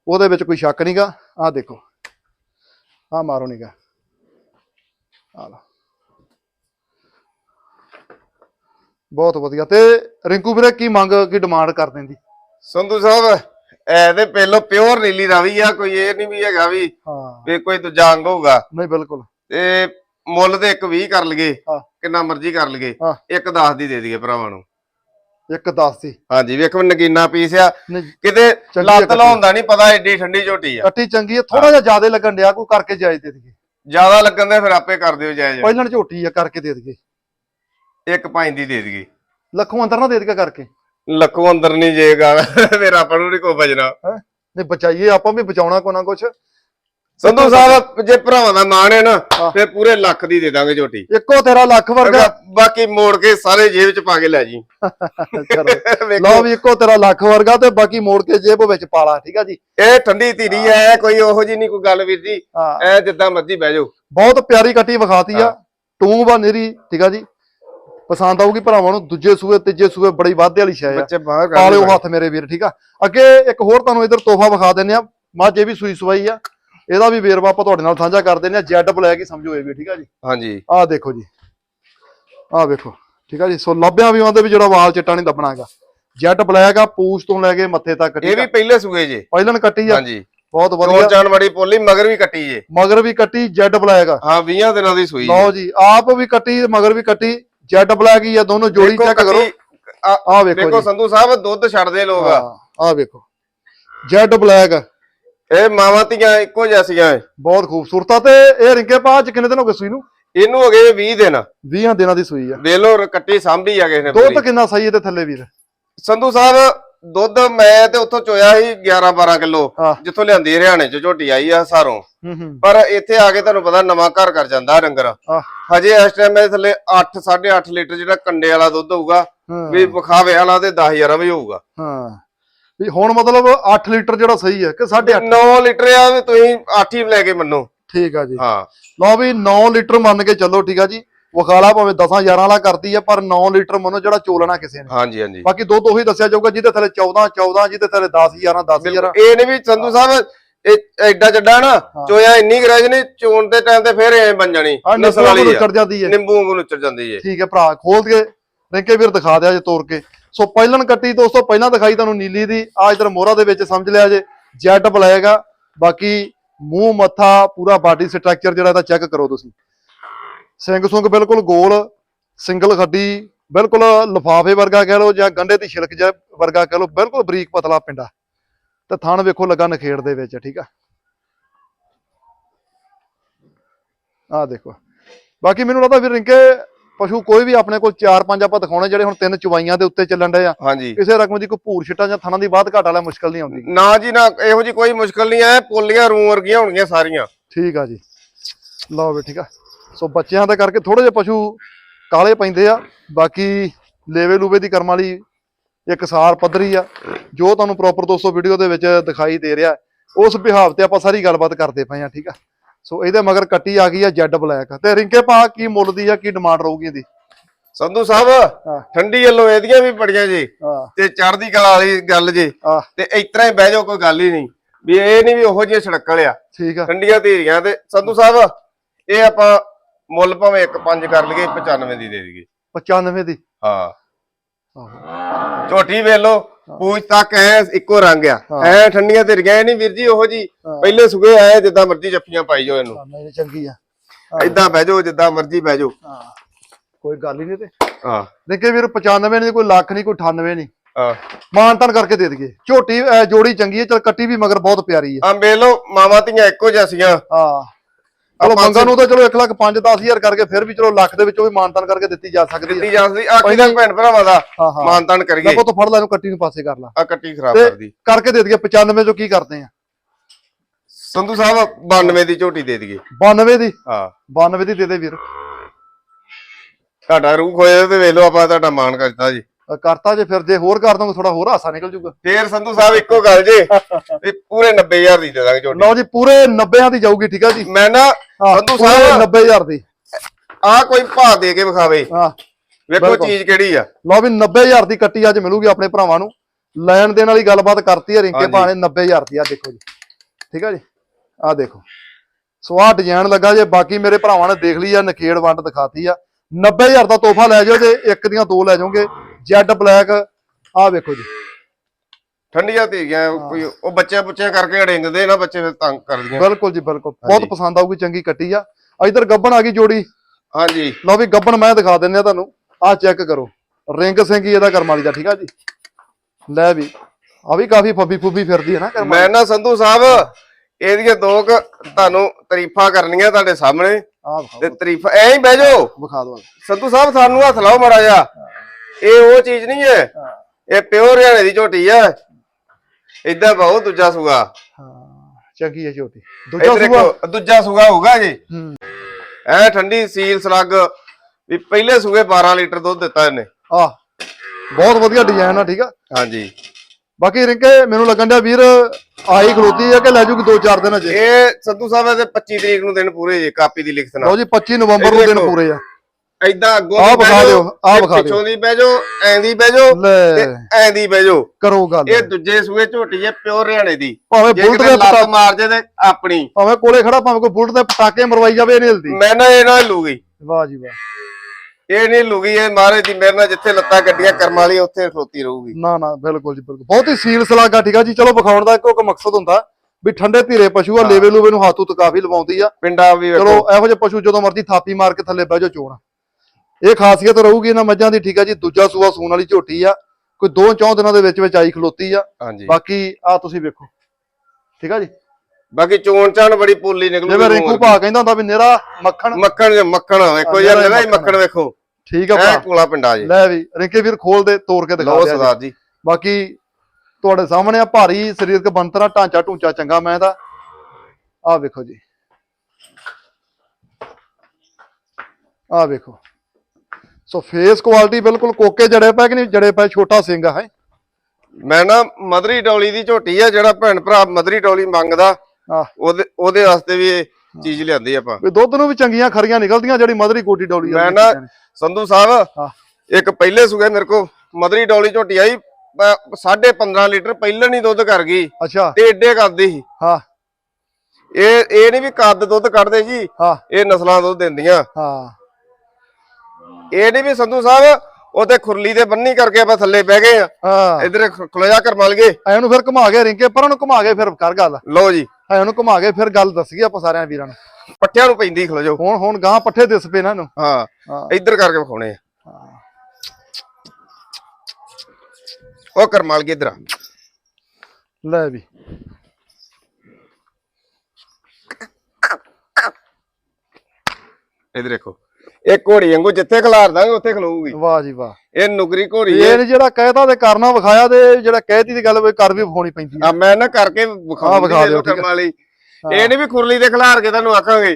ਉਹਦੇ ਵਿੱਚ ਕੋਈ ਸ਼ੱਕ ਨਹੀਂਗਾ ਆਹ ਦੇਖੋ। ਆਹ ਮਾਰੋ ਨਿਗਾ। ਆ ਲਓ। ਬਹੁਤ ਵਧੀਆ। ਤੇ ਰਿੰਕੂ ਵੀਰੇ ਕੀ ਮੰਗ ਕੀ ਡਿਮਾਂਡ ਕਰ ਦਿੰਦੀ? ਸੰਧੂ ਸਾਹਿਬ ਐ ਤੇ ਪਹਿਲੋਂ ਪਿਓਰ ਨੀਲੀ ਰਾਵੀ ਆ ਕੋਈ ਇਹ ਨਹੀਂ ਵੀ ਹੈਗਾ ਵੀ ਹਾਂ। ਵੀ ਕੋਈ ਦੂਜਾ ਅੰਗ ਹੋਊਗਾ। ਨਹੀਂ ਬਿਲਕੁਲ। ਤੇ ਮੁੱਲ ਤੇ ਇੱਕ 20 ਕਰ ਹਾਂ। ਕਿੰਨਾ ਮਰਜ਼ੀ ਕਰ ਹਾਂ। ਇੱਕ 10 ਦੀ ਦੇ ਦਈਏ ਭਰਾਵਾਂ ਨੂੰ। ਇੱਕ 10 ਸੀ। ਹਾਂਜੀ ਵੇਖੋ ਨਗੀਨਾ ਪੀਸ ਆ। ਨਹੀਂ ਕਿਤੇ ਚੰਗੀ ਲੱਤ ਕੱਟੀ। ਲਾਉਣ ਦਾ ਨਹੀਂ ਪਤਾ ਏਡੀ ਠੰਡੀ ਝੋਟੀ ਆ। ਕੱਟੀ ਚੰਗੀ ਹੈ ਥੋੜਾ ਜਿਹਾ ਜ਼ਿਆਦਾ ਲੱਗਣ ਡਿਆ ਕੋਈ ਕਰਕੇ ਜਾਇਜ਼ ਦੇ ਦਈਏ। ਜ਼ਿਆਦਾ ਲੱਗਣ ਦੇ ਫਿਰ ਆਪੇ ਕਰ ਦਿਓ ਜਾਇਜ਼। ਪਹਿਲਣ ਝੋਟੀ ਆ ਕਰਕੇ ਦੇ ਦਈਏ। ਇੱਕ ਪੰਜ ਦੀ ਦੇ ਦਈਏ। ਲੱਖੋਂ ਅੰਦਰ ਨਾ ਦੇ ਦਈਏ ਕਰਕੇ। ਲੱਖੋਂ ਅੰਦਰ ਨਹੀਂ ਜੇਗਾ ਫਿਰ ਆਪਾਂ ਨੂੰ ਨਹੀਂ ਕੋ ਬਜਣਾ ਨਹੀਂ ਬਚਾਈਏ ਆਪਾਂ ਵੀ ਬਚਾਉਣਾ ਕੋ ਨਾ ਕੁਛ। ਸੰਧੂ ਸਾਹਿਬ ਜੇ ਭਰਾਵਾਂ ਦਾ ਮਾਣ ਹੈ ਨਾ। ਫਿਰ ਪੂਰੇ ਲੱਖ ਦੀ ਦੇ ਦਾਂਗੇ ਝੋਟੀ। ਇੱਕੋ ਤੇਰਾ ਲੱਖ ਵਰਗਾ। ਬਾਕੀ ਮੋੜ ਕੇ ਸਾਰੇ ਜੇਬ ਚ ਪਾ ਕੇ ਲੈ ਜੀ। ਲਓ ਵੀ ਇੱਕੋ ਤੇਰਾ ਲੱਖ ਵਰਗਾ ਤੇ ਬਾਕੀ ਮੋੜ ਕੇ ਜੇਬ ਵਿੱਚ ਪਾਲਾ ਠੀਕ ਆ ਜੀ। ਇਹ ਠੰਡੀ ਧੀਰੀ ਐ ਕੋਈ ਉਹੋ ਜੀ ਨਹੀਂ ਕੋਈ ਗੱਲ ਵੀਰ ਜੀ। ਐ ਜਿੱਦਾਂ ਮਰਜ਼ੀ ਬਹਿ ਜਾਓ। ਬਹੁਤ ਪਿਆਰੀ ਕੱਟੀ ਵਿਖਾਤੀ ਆ। ਟੂਬ ਆ ਨਿਰੀ ਠੀਕ ਆ ਜੀ। ਪਸੰਦ ਆਊਗੀ ਭਰਾਵਾਂ ਨੂੰ ਦੂਜੇ ਸੂਏ ਤੀਜੇ ਸੂਏ ਬੜੀ ਵਾਧੇ ਵਾਲੀ ਸ਼ੈ ਆ। ਬੱਚੇ ਬਾਹਰ ਪਾ ਲਿਓ ਕੱਢ ਹੱਥ ਮੇਰੇ ਵੀਰ ਠੀਕ ਆ। ਅੱਗੇ ਇੱਕ ਹੋਰ ਤੁਹਾਨੂੰ ਇਧਰ ਤੋਹਫਾ ਵਿਖਾ ਦਿੰਨੇ ਆ। ਮੱਝ ਇਹ ਵੀ ਸੂਈ ਸਵਾਈ ਆ। ਇਹਦਾ ਵੀ ਵੇਰਵਾ ਆਪਾਂ ਤੁਹਾਡੇ ਨਾਲ ਸਾਂਝਾ ਕਰ ਦਿੰਨੇ ਆ ਜੈਡ ਬਲੈਕ ਹੀ ਸਮਝੋ ਇਹ ਵੀ ਠੀਕ ਆ ਜੀ? ਹਾਂਜੀ। ਆਹ ਦੇਖੋ ਜੀ। ਆਹ ਵੇਖੋ ਠੀਕ ਆ ਜੀ? ਸੋ ਲੱਭਿਆਂ ਵੀ ਆਉਂਦੇ ਵੀ ਜਿਹੜਾ ਵਾਲ ਚਿੱਟਾ ਨਹੀਂ ਦੱਬਣਾ ਹੈਗਾ। ਜੈਡ ਬਲੈਕ ਆ ਪੂਛ ਤੋਂ ਲੈ ਕੇ ਮੱਥੇ ਤੱਕ ਇਹ ਵੀ ਆ? ਪਹਿਲੇ ਸੂਏ ਜੇ। ਪਹਿਲਣ ਕੱਟੀ ਆ? ਹਾਂਜੀ। ਬਹੁਤ ਵਧੀਆ। ਜਾਨ ਬੜੀ ਪੋਲੀ ਮਗਰ ਵੀ ਕੱਟੀ ਜੇ। ਮਗਰ ਵੀ ਕੱਟੀ ਜੈਡ ਬਲੈਕ ਆ। ਹਾਂ 20 ਦਿਨਾਂ ਦੀ ਸੂਈ ਲਓ ਜੀ। ਆਪ ਵੀ ਕੱਟੀ ਮਗਰ ਵੀ ਕੱਟੀ ਜੈਡ ਬਲੈਕ ਹੀ ਆ ਦੋਨੋਂ ਜੋੜੀ ਦੇਖੋ ਚੈੱਕ ਕਰੋ। ਆ- ਆਹ ਵੇਖੋ ਜੀ। ਸੰਧੂ ਸਾਹਿਬ ਦੁੱਧ ਛੱਡਦੇ ਲੋਕ ਆ। ਆਹ ਵੇਖੋ। ਜੈਡ ਬਲੈਕ ਇਹ ਮਾਵਾਂ ਧੀਆਂ ਇੱਕੋ ਜੈਸੀਆਂ ਐ ਬਹੁਤ ਖੂਬਸੂਰਤ ਆ ਤੇ ਇਹ ਰਿੰਕੇ ਪਾ ਅੱਜ ਕਿੰਨੇ ਦਿਨ ਹੋ ਗਏ ਸੂਈ ਨੂੰ? ਇਹਨੂੰ ਹੋ ਗਏ 20 ਦਿਨ। 20 ਦਿਨਾਂ ਦੀ ਸੂਈ ਆ। ਦੇ ਲੋ ਕੱਟੀ ਸਾਂਭੀ ਆ ਕਿਸੇ ਨੇ ਦੁੱਧ ਪੂਰੀ। ਕਿੰਨਾ ਸਹੀ ਇਹਦੇ ਥੱਲੇ ਵੀਰ? ਸੰਧੂ ਸਾਹਿਬ ਦੁੱਧ ਮੈਂ ਤੇ ਉੱਥੋਂ ਚੋਇਆ ਸੀ 11 12 ਕਿਲੋ ਹਾਂ। ਜਿੱਥੋਂ ਲਿਆਂਦੀ ਹਰਿਆਣੇ ਚ ਝੋਟੀ ਆਈ ਆ ਸਾਰੋਂ ਹੂੰ ਹੂੰ। ਪਰ ਇੱਥੇ ਆ ਕੇ ਤੁਹਾਨੂੰ ਪਤਾ ਨਵਾਂ ਘਰ ਕਰ ਜਾਂਦਾ ਡੰਗਰ। ਹਜੇ ਇਸ ਟਾਈਮ ਮੇਰੇ ਥੱਲੇ 8 8.5 ਲੀਟਰ ਜਿਹੜਾ ਕੰਡੇ ਵਾਲਾ ਦੁੱਧ ਹੋਊਗਾ ਹਾਂ। ਵੀ ਵਿਖਾਵੇ ਵਾਲਾ ਤੇ 10000 ਵੀ ਹੋਊਗਾ। ਹਾਂ। ਵੀ ਹੁਣ ਮਤਲਬ 8 ਲੀਟਰ ਜਿਹੜਾ ਸਹੀ ਹੈ ਕਿ 8.5 9 ਲੀਟਰ ਆ ਵੀ ਤੁਸੀਂ 8 ਹੀ ਲੈ ਕੇ ਮੰਨੋ। ਠੀਕ ਆ ਜੀ। ਹਾਂ। ਲਓ ਵੀ 9 ਲੀਟਰ ਮੰਨ ਕੇ ਚੱਲੋ ਠੀਕ ਆ ਜੀ। ਵਖਾਲਾ ਭਾਵੇਂ 10 11 ਵਾਲਾ ਕਰਦੀ ਆ ਪਰ 9 ਲੀਟਰ ਮੰਨੋ ਜਿਹੜਾ ਚੋਲਣਾ ਕਿਸੇ ਨੇ। ਹਾਂਜੀ ਹਾਂਜੀ। ਬਾਕੀ ਦੁੱਧ ਉਹੀ ਦੱਸਿਆ ਜਾਊਗਾ ਜਿਹਦੇ ਥੱਲੇ 14 14 ਜਿਹਦੇ ਥੱਲੇ 10 11 10 11 ਇਹ ਨਹੀਂ ਵੀ ਸੰਧੂ ਸਾਹਿਬ ਇਹ ਐਡਾ ਚੱਡਾ ਨਾ ਚੋਇਆ ਇੰਨੀ ਗਰਜ ਨੇ ਚੋਣ ਦੇ ਟਾਈਮ ਤੇ ਫੇਰ ਐ ਬਣ ਜਾਣੀ। ਨਸਲ ਵਾਲੀ ਜਾਂਦੀ ਹੈ। ਨਿੰਬੂ ਵਾਂਗੂ ਨੁੱਚੜ ਜਾਂਦੀ ਏ ਠੀਕ ਹੈ ਭਰਾ ਖੋਲ ਕੇ ਰਿੰਕੇ ਵੀਰ ਦਿਖਾ ਦਿਆ ਜੇ ਤੋੜ ਕੇ। ਸੋ ਪਹਿਲਣ ਕੱਟੀ ਦੋਸਤੋ, ਪਹਿਲਾਂ ਦਿਖਾਈ ਤੁਹਾਨੂੰ ਨੀਲੀ ਦੀ। ਆ ਇਧਰ ਮੋਹਰਾ ਦੇ ਵਿੱਚ ਸਮਝ ਲਿਆ ਜੇ, ਜੈਟ ਬਲੈਗਾ ਬਾਕੀ ਮੂੰਹ, ਮੱਥਾ, ਪੂਰਾ ਬਾਡੀ ਸਟਰਕਚਰ ਜਿਹੜਾ ਇਹਦਾ ਚੈੱਕ ਕਰੋ ਤੁਸੀਂ। ਸਿੰਘ ਸੁੰਗ ਬਿਲਕੁਲ ਗੋਲ, ਸਿੰਗਲ ਖੱਡੀ, ਬਿਲਕੁਲ ਲਫਾਫੇ ਵਰਗਾ ਕਹਿ ਲਓ ਜਾਂ ਗੰਡੇ ਦੀ ਛਿਲਕ ਜਿਹਾ ਵਰਗਾ ਕਹਿ ਲਓ, ਬਿਲਕੁਲ ਬਰੀਕ ਪਤਲਾ ਪਿੰਡਾ। ਤੇ ਥਣ ਵੇਖੋ ਲੱਗਾ ਨਖੇੜ ਦੇ ਵਿੱਚ, ਠੀਕ ਆ? ਆ ਦੇਖੋ। ਬਾਕੀ ਮੈਨੂੰ ਲੱਗਦਾ ਵੀ ਰਿੰਕੇ ਪਸ਼ੂ ਕੋਈ ਵੀ ਆਪਣੇ ਕੋਲ 4-5 ਆਪਾਂ ਦਿਖਾਉਣੇ ਜਿਹੜੇ ਹੁਣ ਤਿੰਨ ਚਵਾਈਆਂ ਦੇ ਉੱਤੇ ਚੱਲਣ ਡਏ ਆ। ਹਾਂਜੀ। ਕਿਸੇ ਰਕਮ ਦੀ ਕੋਈ ਭੂਰ ਛਿੱਟਾ ਜਾਂ ਥਣਾ ਦੀ ਬਾਤ ਘਾਟ ਵਾਲਾ ਮੁਸ਼ਕਲ ਨਹੀਂ ਆਉਂਦੀ। ਨਾ ਜੀ ਨਾ ਇਹੋ ਜੀ ਕੋਈ ਮੁਸ਼ਕਲ ਨਹੀਂ ਐ ਪੋਲੀਆਂ ਰੂ ਵਰਗੀਆਂ ਹੋਣਗੀਆਂ ਸਾਰੀਆਂ। ਠੀਕ ਆ ਜੀ। ਲਓ ਵੀ ਠੀਕ ਆ। ਸੋ ਬੱਚਿਆਂ ਦਾ ਕਰਕੇ ਥੋੜੇ ਜਿਹੇ ਪਸ਼ੂ ਕਾਲੇ ਪੈਂਦੇ ਆ। ਬਾਕੀ ਲੇਵੇ ਲੂਵੇ ਦੀ ਕਰਮ ਵਾਲੀ ਇੱਕ ਸਾਰ ਪੱਧਰੀ ਆ। ਜੋ ਤੁਹਾਨੂੰ ਪ੍ਰੋਪਰ ਦੋਸਤੋ ਵੀਡੀਓ ਦੇ ਵਿੱਚ ਦਿਖਾਈ ਦੇ ਰਿਹਾ। ਉਸ ਬਿਹਾਵ ਤੇ ਆਪਾਂ ਸਾਰੀ ਗੱਲਬਾਤ ਕਰਦੇ ਪਏ ਆ ਠੀਕ ਆ। ਸੋ ਇਹਦੇ ਮਗਰ ਕੱਟੀ ਆ ਗਈ ਆ ਜੈਡ ਬਲੈਕ ਤੇ ਰਿੰਕੇ ਪਾ ਕੀ ਮੁੱਲ ਦੀ ਆ ਕੀ ਡਿਮਾਂਡ ਰਹੂਗੀ ਇਹਦੀ? ਸੰਧੂ ਸਾਹਿਬ ਠੰਡੀ ਵੱਲੋਂ ਇਹਦੀਆਂ ਵੀ ਬੜੀਆਂ ਜੀ। ਤੇ ਚੜ੍ਹਦੀ ਕਲਾ ਵਾਲੀ ਗੱਲ ਜੇ। ਤੇ ਇਤਰਾ ਹੀ ਬਹਿ ਜਾਓ ਕੋਈ ਗੱਲ ਹੀ ਨਹੀਂ। ਵੀ ਇਹ ਨਹੀਂ ਵੀ ਉਹੋ ਜਿਹੇ ਛੜਕਲ ਆ। ਠੀਕ ਆ। ਠੰਡੀਆਂ ਧੀਰੀਆਂ ਤੇ ਸੰਧੂ ਸਾਹਿਬ ਇਹ ਆਪਾਂ ਮੁੱਲ ਭਾਵੇਂ 1.5 ਕਰ ਲਈਏ 95 ਦੀ ਦੇ ਦਈਏ। 95 ਦੀ। ਹਾਂ। ਝੋਟੀ ਵੇਖ ਲਓ ਪੂਛ ਤੱਕ ਐ ਇੱਕੋ ਰੰਗ ਆ। ਐ ਠੰਡੀਆਂ ਧੀਰੀਆਂ ਇਹ ਨਹੀਂ ਵੀਰ ਜੀ ਉਹੋ ਜੀ। ਪਹਿਲੇ ਸੁਗੇ ਆਏ ਜਿੱਦਾਂ ਮਰਜ਼ੀ ਜੱਫੀਆਂ ਪਾਈ ਜਾਓ ਇਹਨੂੰ। ਨਹੀਂ ਚੰਗੀ ਆ। ਇਦਾਂ ਬਹਿ ਜਾਓ ਜਿੱਦਾਂ ਮਰਜ਼ੀ ਬਹਿ ਜਾਓ। ਹਾਂ। ਕੋਈ ਗੱਲ ਹੀ ਨਹੀਂ ਤੇ। ਹਾਂ। ਦੇਖੇ ਵੀਰ 95 ਨਹੀਂ ਕੋਈ ਲੱਖ ਨਹੀਂ ਕੋਈ 98 ਨਹੀਂ ਹਾਂ। ਮਾਨਤਨ ਕਰਕੇ ਦੇ ਦਈਏ। ਝੋਟੀ ਜੋੜੀ ਚੰਗੀ ਹੈ ਚਲ ਕੱਟੀ ਵੀ ਮਗਰ ਬਹੁਤ ਪਿਆਰੀ ਹੈ ਆ ਲਓ ਮਾਵਾਂ ਧੀਆਂ ਇੱਕੋ ਜਿਹੀਆਂ ਹਾਂ। ਚਲੋ ਮੰਗਾਂ ਨੂੰ ਤਾਂ ਚਲੋ 1 ਲੱਖ 5 10000 ਕਰਕੇ ਫਿਰ ਵੀ ਚਲੋ ਲੱਖ ਦੇ ਵਿੱਚੋਂ ਵੀ ਮਾਨਤਨ ਕਰਕੇ ਦਿੱਤੀ ਜਾ ਸਕਦੀ ਦਿੱਤੀ ਹੈ ਜਾਂਦੀ ਆਖੀ ਦਾ ਭੈਣ ਭਰਾਵਾਂ ਦਾ ਮਾਨਤਾਨ ਕਰੀਏ ਦੇਖੋ ਤੋਂ ਫੜ ਲੈ ਇਹਨੂੰ ਕੱਟੀ ਨੂੰ ਪਾਸੇ ਕਰ ਲਾ। ਆ ਕੱਟੀ ਖਰਾਬ ਕਰਦੀ। ਕਰਕੇ ਦੇ ਦਈਏ 95 ਚੋਂ ਕੀ ਕਰਦੇ ਆ? ਸੰਧੂ ਸਾਹਿਬ 92 ਦੀ ਝੋਟੀ ਦੇ ਦਈਏ। 92 ਦੀ? ਹਾਂ। 92 ਦੀ ਦੇ ਦੇ ਵੀਰ। ਤੁਹਾਡਾ ਰੂਹ ਖੋਏ ਤੇ ਵੇਖ ਲਓ ਆਪਾਂ ਤੁਹਾਡਾ ਮਾਣ ਕਰਤਾ ਜੀ। ਕਰਤਾ ਜੇ ਫਿਰ ਜੇ ਹੋਰ ਕਰ ਦੋਗੇ ਥੋੜਾ ਹੋਰ ਹਾਸਾ ਨਿਕਲ ਜੂਗਾ। ਫੇਰ ਸੰਧੂ ਸਾਹਿਬ ਇੱਕੋ ਗੱਲ ਜੇ ਵੀ ਪੂਰੇ 90000 ਦੀ ਦੇ ਦਾਂਗੇ ਝੋਟੀ ਲਓ ਜੀ ਪੂਰੇ 90ਾਂ ਦੀ ਜਾਊਗੀ ਠੀਕ ਆ ਜੀ? ਮੈਂ ਨਾ ਸੰਧੂ ਸਾਹਿਬ 90000 ਦੀ। ਆ ਕੋਈ ਭਾਅ ਦੇ ਕੇ ਵਿਖਾਵੇ। ਹਾਂ ਵੇਖੋ। ਚੀਜ਼ ਕਿਹੜੀ ਆ। ਲਓ ਵੀ 90000 ਦੀ ਕੱਟੀ ਅੱਜ ਮਿਲੂਗੀ ਆਪਣੇ ਭਰਾਵਾਂ ਨੂੰ। ਲੈਣ ਦੇਣ ਵਾਲੀ ਗੱਲਬਾਤ ਕਰਤੀ ਹੈ ਰਿੰਕੇ। ਭਾਣੇ 90000 ਦੀ ਆ ਦੇਖੋ ਜੀ। ਠੀਕ ਆ ਜੀ? ਆ ਦੇਖੋ। ਸੋ ਡਿਜ਼ਾਈਨ ਲੱਗਾ ਜੇ ਬਾਕੀ ਮੇਰੇ ਭਰਾਵਾਂ ਨੇ ਦੇਖ ਲਈ ਆ ਨਖੇੜ ਵੰਡ ਦਿਖਾਤੀ ਆ। 90000 ਦਾ ਤੋਹਫਾ ਲੈ ਜਾਓ ਜੇ ਇੱਕ ਦੀਆਂ ਦੋ ਲੈ ਜਾਓਗੇ। ਜੈਡ ਬਲੈਕ ਆਹ ਵੇਖੋ ਜੀ। ਠੰਡੀਆਂ ਧੀਆਂ ਕੋਈ ਉਹ ਬੱਚੇ ਬੁੱਚੇ ਕਰਕੇ ਅੜਿੰਗਦੇ ਨਾ ਬੱਚੇ ਫਿਰ ਤੰਗ ਕਰਦੀਆਂ। ਬਿਲਕੁਲ ਜੀ ਬਿਲਕੁਲ। ਬਹੁਤ। ਪਸੰਦ ਆਊਗੀ ਚੰਗੀ ਕੱਟੀ ਆ। ਇਧਰ ਗੱਬਣ ਆ ਗਈ ਜੋੜੀ। ਹਾਂਜੀ। ਲਓ ਵੀ ਗੱਬਣ ਮੈਂ ਦਿਖਾ ਦਿੰਨੇ ਆ ਤੁਹਾਨੂੰ। ਆਹ ਚੈੱਕ ਕਰੋ। ਰਿੰਗ ਸਿੰਘ ਹੀ ਇਹਦਾ ਕਰਮ ਵਾਲੀ ਦਾ ਠੀਕ ਆ ਜੀ? ਲੈ ਵੀ। ਆ ਵੀ ਕਾਫੀ ਫੱਬੀ ਫੁੱਬੀ ਫਿਰਦੀ ਹੈ ਨਾ ਕਰਮ ਮੈਂ ਨਾ ਸੰਧੂ ਸਾਹਿਬ ਇਹਦੀਆਂ ਦੋ ਕੁ ਤੁਹਾਨੂੰ ਤਾਰੀਫਾਂ ਕਰਨੀਆਂ ਤੁਹਾਡੇ ਸਾਹਮਣੇ। ਤੇ ਤਾਰੀਫਾਂ ਐਂ ਹੀ ਬਹਿ ਜਾਓ। ਵਿਖਾ ਦੋ ਸੰਧੂ ਸਾਹਿਬ ਸਾਨੂੰ ਹੱਥ ਲਾਓ ਮੜਾ ਜਾ ਇਹ ਉਹ ਚੀਜ਼ ਨਹੀਂ ਹੈ। ਇਹ ਪਿਓਰ ਹਰਿਆਣੇ ਦੀ ਝੋਟੀ ਹੈ। ਇਦਾਂ ਬਹੁਤ ਦੂਜਾ ਸੂਗਾ ਹਾਂ ਚੰਗੀ ਹੈ ਝੋਟੀ। ਦੂਜਾ ਦੇਖੋ ਦੂਜਾ ਸੂਗਾ ਹੋਊਗਾ ਜੀ। ਹੂੰ। ਐ ਠੰਡੀ ਸੀਲ ਸਲੱਗ ਵੀ ਪਹਿਲੇ ਸੂਗੇ 12 ਲੀਟਰ ਦੁੱਧ ਦਿੱਤਾ ਇਹਨੇ। ਆ ਬਹੁਤ ਵਧੀਆ ਡਿਜ਼ਾਈਨ ਆ ਠੀਕ ਆ? ਹਾਂਜੀ। ਬਾਕੀ ਰਿੰਕੇ ਮੈਨੂੰ ਲੱਗਣ ਡਿਆ ਵੀਰ ਆਈ ਖਲੋਤੀ ਆ ਕਿ ਲੈ ਜੂਗੀ 2-4 ਦਿਨ ਅਜੇ। ਇਹ ਸੰਧੂ ਸਾਹਿਬ ਇਹਦੇ 25 ਤਰੀਕ ਨੂੰ ਦਿਨ ਪੂਰੇ ਜੇ ਕਾਪੀ ਦੀ ਲਿਖਤ ਲਓ ਨਾਲ ਜੀ 25 ਨਵੰਬਰ ਨੂੰ ਦਿਨ। ਪੂਰੇ ਆ। ਐਦਾਂ ਅੱਗੋਂ ਆਹ ਦੀ ਵਿਖਾ ਬਹਿ ਦਿਓ, ਆਹ ਤੇ ਵਿਖਾ ਦਿਓ। ਪਿੱਛੋਂ ਦੀ ਬਹਿ ਜਾਓ ਐਂ ਦੀ ਬਹਿ ਜਾਓ ਲੈ। ਤੇ ਐਂ ਦੀ ਬਹਿ ਜਾਓ। ਕਰੋ ਗੱਲ। ਇਹ ਦੂਜੇ ਸੂਏ ਝੋਟੀ ਹੈ ਪਿਓਰ ਹਰਿਆਣੇ ਦੀ। ਭਾਵੇਂ ਜੇ ਬੁਲਟ ਕਿਤੇ ਦੇ ਲੱਤ ਮਾਰ ਜੇ ਤੇ ਆਪਣੀ। ਭਾਵੇਂ ਕੋਲੇ ਖੜਾ ਭਾਵੇਂ ਕੋਈ ਬੁਲਟ ਦੇ ਪਟਾਕੇ ਮਰਵਾਈ ਜਾਵੇ ਇਹ ਨਹੀਂ ਹਿਲਦੀ। ਮੈਂ ਨਾ ਇਹ ਨਾ ਲੂਗੀ ਵਾਹ ਜੀ ਵਾਹ। ਇਹ ਨਹੀਂ ਲੂਗੀ ਇਹ ਮਹਾਰਾਜ ਦੀ ਮੇਰੇ ਨਾਲ ਜਿੱਥੇ ਲੱਤਾਂ ਗੱਡੀਆਂ ਕਰਮ ਵਾਲੀ ਉੱਥੇ ਖਲੋਤੀ ਰਹੂਗੀ। ਨਾ ਨਾ ਬਿਲਕੁਲ ਜੀ ਬਿਲਕੁਲ। ਬਹੁਤ ਹੀ ਸੀਲ ਸਲਾਗਾ ਠੀਕ ਆ ਜੀ। ਚਲੋ ਵਿਖਾਉਣ ਦਾ ਇੱਕੋ ਇੱਕ ਮਕਸਦ ਹੁੰਦਾ ਵੀ ਠੰਡੇ ਧੀਰੇ ਪਸ਼ੂ ਆ ਲੇਵੇ ਲੂਵੇ ਨੂੰ ਹੱਥ ਉੱਤ ਕਾਫੀ ਲਵਾਉਂਦੀ ਆ। ਪਿੰਡਾਂ ਵੀ ਚਲੋ ਵੇਖੋ। ਇਹੋ ਜਿਹੇ ਪਸ਼ੂ ਜਦੋਂ ਮਰਜ਼ੀ ਥਾਪੀ ਮਾਰ ਕੇ ਥੱਲੇ ਬਹਿ ਜਾਓ ਚੋਣ। ਇਹ ਖਾਸੀਅਤ ਰਹੂਗੀ ਇਹਨਾਂ ਮੱਝਾਂ ਦੀ ਠੀਕ ਆ ਜੀ। ਦੂਜਾ ਸੂਆ ਸੂਣ ਵਾਲੀ ਝੋਟੀ ਆ। ਕੋਈ ਦੋ ਚੌਂ ਦਿਨਾਂ ਦੇ ਵਿੱਚ ਵਿੱਚ ਆਈ ਖਲੋਤੀ ਆ। ਹਾਂਜੀ। ਬਾਕੀ ਆ ਤੁਸੀਂ ਵੇਖੋ। ਠੀਕ ਆ ਜੀ? ਬਾਕੀ ਚੋਣ ਚਾਣ ਬੜੀ ਪੋਲੀ ਨਿਕਲੂਗੀ ਜਿਵੇਂ ਰਿੰਕੂ ਭਾ ਕਹਿੰਦਾ ਹੁੰਦਾ ਵੀ ਨਿਹਰਾ ਮੱਖਣ। ਮੱਖਣ ਜੇ ਮੱਖਣ ਵੇਖੋ ਯਾਰ ਨਿਰਾ ਨਿਰਾ ਹੀ ਮੱਖਣ। ਵੇਖੋ। ਠੀਕ ਆ ਭਾ ਕੋਲਾ ਪਿੰਡਾ ਜੀ। ਲੈ ਵੀ ਰਿੰਕੇ ਵੀਰ ਖੋਲ ਦੇ ਤੋੜ ਕੇ ਦਿਖਾ ਜੀ। ਸਰਦਾਰ ਜੀ। ਬਾਕੀ ਤੁਹਾਡੇ ਸਾਹਮਣੇ ਆ ਭਾਰੀ ਸਰੀਰਕ ਬਣਤਰਾ ਢਾਂਚਾ ਢੂੰਚਾ ਚੰਗਾ ਮੈਂ ਦਾ ਆ ਵੇਖੋ ਜੀ। ਆ ਵੇਖੋ। ਸੋ ਫੇਸ ਕੁਆਲਿਟੀ ਬਿਲਕੁਲ ਕੋਕੇ ਜੜੇ ਪਏ ਕਿ ਨਹੀਂ? ਜੜੇ ਪਏ ਛੋਟਾ ਸਿੰਘ ਹੈ। ਮੈਂ ਨਾ ਮਦਰੀ ਡੌਲੀ ਦੀ ਝੋਟੀ ਆ ਜਿਹੜਾ ਭੈਣ ਭਰਾ ਮਦਰੀ ਡੌਲੀ ਮੰਗਦਾ ਉਹਦੇ ਉਹਦੇ ਵਾਸਤੇ ਵੀ ਇਹ ਚੀਜ਼ ਲਿਆਂਦੀ ਆਪਾਂ। ਵੀ ਦੁੱਧ ਨੂੰ ਵੀ ਚੰਗੀਆਂ ਖਰੀਆਂ ਨਿਕਲਦੀਆਂ ਜਿਹੜੀ ਮਦਰੀ ਕੋਟੀ ਡੌਲੀ ਮੈਂ ਨਾ ਸੰਧੂ ਸਾਹਿਬ। ਇੱਕ ਪਹਿਲੇ ਸੁਗੇ ਮੇਰੇ ਕੋ ਮਦਰੀ ਡੌਲੀ ਝੋਟੀ ਆਈ ਮੈਂ ਸਾਢੇ 15 ਲੀਟਰ ਪਹਿਲਾਂ ਨਹੀਂ ਦੁੱਧ ਕਰ ਗਈ। ਅੱਛਾ। ਤੇ ਏਡੇ ਕਰਦੀ ਸੀ। ਹਾਂ। ਇਹ ਇਹ ਨਹੀਂ ਵੀ ਕੱਦ ਦੁੱਧ ਕੱਢਦੇ ਜੀ ਇਹ ਨਸਲਾਂ ਦੁੱਧ ਦਿੰਦੀਆਂ। ਹਾਂ। ਇਹ ਨਹੀਂ ਵੀ ਸੰਧੂ ਸਾਹਿਬ ਉਹਤੇ ਖੁਰਲੀ ਦੇ ਬੰਨੀ ਕਰਕੇ ਆਪਾਂ ਥੱਲੇ ਬਹਿ ਗਏ ਆ। ਹਾਂ। ਇਧਰ ਖਲੋਜਾ ਕਰ ਮਲ ਗਏ। ਐ ਨੂੰ ਫਿਰ ਘੁਮਾ ਕੇ ਰਿੰਕੇ ਪਰਾਂ ਨੂੰ ਘੁਮਾ ਕੇ ਫਿਰ ਕਰ ਗੱਲ। ਲਓ ਜੀ। ਐ ਨੂੰ ਘੁਮਾ ਕੇ ਫਿਰ ਗੱਲ ਦੱਸੀਏ ਆਪਾਂ ਸਾਰਿਆਂ ਵੀਰਾਂ ਨੂੰ। ਪੱਠਿਆਂ ਨੂੰ ਪੈਂਦੀ ਖਲੋਜੋ। ਹੁਣ ਹੁਣ ਗਾਂ ਪੱਠੇ ਦਿਸ ਪਏ ਇਹਨਾਂ। ਨੂੰ ਹਾਂ। ਇੱਧਰ ਕਰਕੇ ਵਿਖਾਉਣੇ ਆ। ਉਹ ਕਰ ਮਲ ਗਏ ਇਧਰ ਲੈ ਵੀ। ਇਧਰ ਦੇਖੋ। ਇਹ ਘੋੜੀ ਵਾਂਗੂ ਜਿੱਥੇ ਖਿਲਾਰ ਦਾਂਗੇ ਉੱਥੇ ਖਲੋਊਗੀ। ਵਾਹ ਜੀ ਵਾਹ। ਇਹ ਨੁਗਰੀ ਘੋੜੀ ਹੈ। ਇਹ ਜਿਹੜਾ ਕਹਿਤਾ ਤੇ ਕਰਨਾ ਵਿਖਾਇਆ ਤੇ ਜਿਹੜਾ ਕਹਿਤੀ ਦੀ ਗੱਲ ਵੀ ਕਰ ਵੀ ਵਿਖਾਉਣੀ ਪੈਂਦੀ ਆ ਮੈਂ ਨਾ ਕਰਕੇ ਵਿਖਾਉਂਦੀ ਵਿਖਾ ਦਿਓ, ਕਰਮ ਠੀਕ ਆ। ਵਾਲੀ ਇਹ ਨਹੀਂ ਵੀ ਖੁਰਲੀ ਦੇ ਖਿਲਾਰ ਕੇ ਤੁਹਾਨੂੰ ਆਖਾਂਗੇ।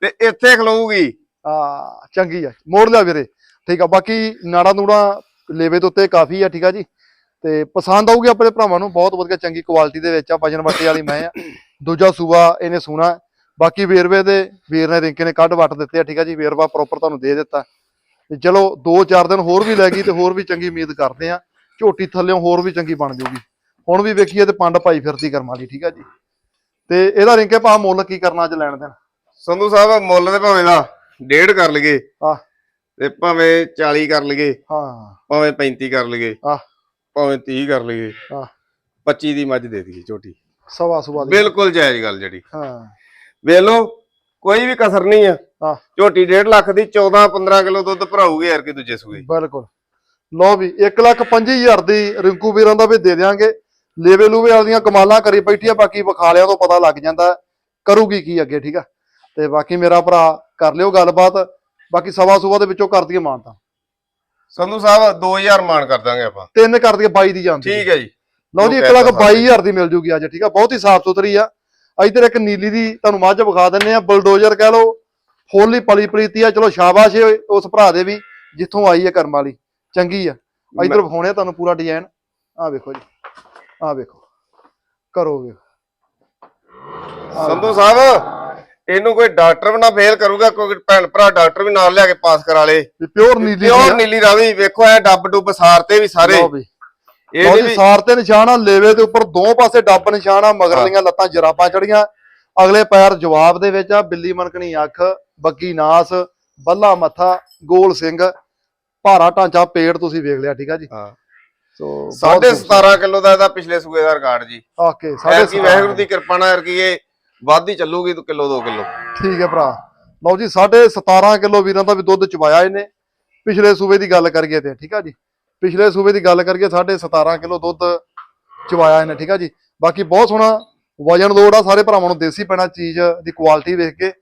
ਤੇ ਇੱਥੇ ਖਲੋਊਗੀ। ਆ ਚੰਗੀ ਆ। ਮੋੜ ਲਿਆ ਵੀਰੇ। ਠੀਕ ਆ ਬਾਕੀ ਨਾੜਾ ਨੂੜਾ ਲੇਵੇ ਦੇ ਉੱਤੇ ਕਾਫੀ ਆ ਠੀਕ ਆ ਜੀ। ਤੇ ਪਸੰਦ ਆਊਗੀ ਆਪਣੇ ਭਰਾਵਾਂ ਨੂੰ। ਬਹੁਤ ਵਧੀਆ ਚੰਗੀ ਕੁਆਲਿਟੀ ਦੇ ਵਿੱਚ ਆ। ਵਜਨ ਵੱਟੇ ਵਾਲੀ ਮੈਂ ਆ। ਦੂਜਾ ਸੂਆ ਇਹਨੇ ਸੋਹਣਾ ਬਾਕੀ ਵੇਰਵੇ ਦੇ ਵੀਰ ਨੇ ਰਿੰਕੇ ਨੇ ਕੱਢ ਵੱਟ ਦਿੱਤੇ ਆ ਠੀਕ ਆ ਜੀ ਵੇਰਵਾ ਪ੍ਰੋਪਰ ਤੁਹਾਨੂੰ ਦੇ ਦਿੱਤਾ। ਤੇ ਚਲੋ 2-4 ਦਿਨ ਹੋਰ ਵੀ ਲੈ ਗਈ ਤੇ ਹੋਰ ਵੀ ਚੰਗੀ ਉਮੀਦ ਕਰਦੇ ਆ। ਝੋਟੀ ਥੱਲਿਓਂ ਹੋਰ ਵੀ ਚੰਗੀ ਬਣ ਜਾਊਗੀ। ਹੁਣ ਵੀ ਵੇਖੀਏ ਤੇ ਪੰਡ ਪਾਈ ਫਿਰਦੀ ਕਰਮਾਂ ਦੀ ਠੀਕ ਆ ਜੀ। ਤੇ ਇਹਦਾ ਰਿੰਕੇ ਭਾ ਮੁੱਲ ਕੀ ਕਰਨਾ ਅੱਜ ਲੈਣ ਦੇਣ? ਸੰਧੂ ਸਾਹਿਬ ਮੁੱਲ ਦੇ ਭਾਵੇਂ ਦਾ ਡੇਢ ਕਰ ਲਈਏ। ਆ ਤੇ ਭਾਵੇਂ 40 ਕਰ ਲਈਏ। ਹਾਂ। ਭਾਵੇਂ 35 ਕਰ ਲਈਏ। ਆ ਭਾਵੇਂ 30 ਕਰ ਲਈਏ। ਆ 25 ਦੀ ਮੱਝ ਦੇ ਦਈਏ ਝੋਟੀ। ਸਵਾ ਸੁਵਾ ਬਿਲਕੁਲ ਜਾਇਜ਼ ਗੱਲ ਜਿਹੜੀ। ਹਾਂ। ਵੇਖ ਲਓ ਕੋਈ ਵੀ ਕਸਰ ਨਹੀਂ ਆ। ਹਾਂ। ਝੋਟੀ 1.5 ਲੱਖ ਦੀ 14 15 ਕਿਲੋ ਦੁੱਧ ਭਰਾਊਗੀ ਯਾਰ ਕਿ ਦੂਜੇ ਸੂਏ। ਬਿਲਕੁਲ। ਲਓ ਵੀ 1 ਲੱਖ 25000 ਦੀ ਰਿੰਕੂ ਵੀਰਾਂ ਦਾ ਵੀ ਦੇ ਦਿਆਂਗੇ। ਲੇਵੇ ਲੂਵੇ ਵਾਲੀਆਂ ਕਮਾਲਾਂ ਕਰੀ ਬੈਠੀ ਆ ਬਾਕੀ ਵਿਖਾ ਲਿਆ ਤੋਂ ਪਤਾ ਲੱਗ ਜਾਂਦਾ ਕਰੂਗੀ ਕੀ ਅੱਗੇ ਠੀਕ ਆ? ਤੇ ਬਾਕੀ ਮੇਰਾ ਭਰਾ ਕਰ ਲਿਓ ਗੱਲਬਾਤ। ਬਾਕੀ ਸਵਾ ਸੁਵਾ ਦੇ ਵਿੱਚੋਂ ਕਰ ਦਈਏ ਮਾਨਤਾ। ਸੰਧੂ ਸਾਹਿਬ 2000 ਮਾਨ ਕਰ ਦਾਂਗੇ ਆਪਾਂ। ਤਿੰਨ ਕਰ ਦਈਏ 22 ਦੀ ਜਾਂਦੀ। ਠੀਕ ਹੈ ਜੀ। ਲਓ ਜੀ ਉਹ 1 ਲੱਖ ਕਹਿ ਤਾ 22000 ਦੀ ਮਿਲ ਜੂਗੀ ਅੱਜ ਠੀਕ ਆ? ਬਹੁਤ ਹੀ ਸਾਫ਼ ਸੁਥਰੀ ਆ। ਇਧਰ ਇੱਕ ਨੀਲੀ ਦੀ ਤੁਹਾਨੂੰ ਮੱਝ ਵਿਖਾ ਦਿੰਨੇ ਆ ਬਲਡੋਜ਼ਰ ਕਹਿ ਲਓ ਫੁੱਲ ਪਲੀ ਪ੍ਰੀਤੀ ਆ ਚਲੋ ਸ਼ਾਬਾਸ਼ ਉਸ ਭਰਾ ਦੇ ਵੀ ਜਿੱਥੋਂ ਆਈ ਹੈ ਕਰਮ ਵਾਲੀ ਚੰਗੀ ਆ। ਇਧਰ ਵਿਖਾਉਣੇ ਤੁਹਾਨੂੰ ਪੂਰਾ ਡਿਜ਼ਾਈਨ ਆ ਵੇਖੋ ਜੀ ਆ ਵੇਖੋ ਕਰੋ ਵੇਖੋ। ਸੰਧੂ ਸਾਹਿਬ ਇਹਨੂੰ ਕੋਈ ਡਾਕਟਰ ਵੀ ਨਾ ਫੇਲ ਕਰੂਗਾ ਕੋਈ ਭੈਣ ਭਰਾ ਡਾਕਟਰ ਵੀ ਨਾਲ ਲਿਆ ਕੇ ਪਾਸ ਕਰਾ ਲੇ। Pure Nili pure. ਨੀਲੀ ਰਾਵੀ ਵੇਖੋ ਐ ਡੱਬ ਡੁੱਬ ਸਾਰਤੇ ਵੀ ਸਾਰੇ। ਲਓ ਵੀ ਇਹ ਲਓ ਨੀ ਜੀ ਵੀ ਸਾਰ ਤੇ ਨਿਸ਼ਾਨ ਆ ਲੇਵੇ ਦੇ ਉੱਪਰ ਦੋ ਪਾਸੇ ਡੱਬ ਨਿਸ਼ਾਨ ਆ ਮਗਰਲੀਆਂ ਲੱਤਾਂ ਜਰਾਬਾਂ ਚੜੀਆਂ। ਅਗਲੇ ਪੈਰ ਜਵਾਬ ਦੇ ਵਿੱਚ ਆ ਬਿੱਲੀ ਮਨਕਣੀ ਅੱਖ ਬੱਗੀ ਨਾਸ ਬੱਲਾ ਮੱਥਾ ਗੋਲ ਸਿੰਘ ਭਾਰਾ ਢਾਂਚਾ ਪੇੜ ਤੁਸੀਂ ਵੇਖ ਲਿਆ ਠੀਕ ਆ ਜੀ? ਹਾਂ। ਸੋ ਸਾਢੇ 17 ਕਿਲੋ ਦਾ ਇਹਦਾ ਪਿਛਲੇ ਸੂਏ ਦਾ ਰਿਕਾਰਡ ਜੀ। ਓਕੇ ਐਰ ਕੀ ਵਾਹਿਗੁਰੂ ਦੀ ਕਿਰਪਾ ਨਾਲ ਕੀ ਇਹ ਵੱਧ ਹੀ ਚੱਲੂਗੀ ਤੂੰ ਕਿਲੋ 2 ਕਿਲੋ। ਠੀਕ ਹੈ ਭਰਾ। ਲਓ ਜੀ 17.5 ਕਿਲੋ ਵੀਰਾਂ ਦਾ ਵੀ ਦੁੱਧ ਚਵਾਇਆ ਇਹਨੇ। ਪਿਛਲੇ ਸੂਬੇ ਦੀ ਗੱਲ ਕਰੀਏ ਤੇ ਠੀਕ ਆ ਜੀ? ਪਿਛਲੇ ਸੂਬੇ ਦੀ ਗੱਲ ਕਰੀਏ 17.5 ਕਿਲੋ ਦੁੱਧ ਚਵਾਇਆ ਇਹਨੇ ਠੀਕ ਆ ਜੀ? ਬਾਕੀ ਬਹੁਤ ਸੋਹਣਾ ਵਜਨ ਲੋਡ ਆ ਸਾਰੇ ਭਰਾਵਾਂ ਨੂੰ ਦੇਸੀ ਪੈਣਾ ਚੀਜ਼ ਦੀ ਕੁਆਲਿਟੀ ਵੇਖ ਕੇ।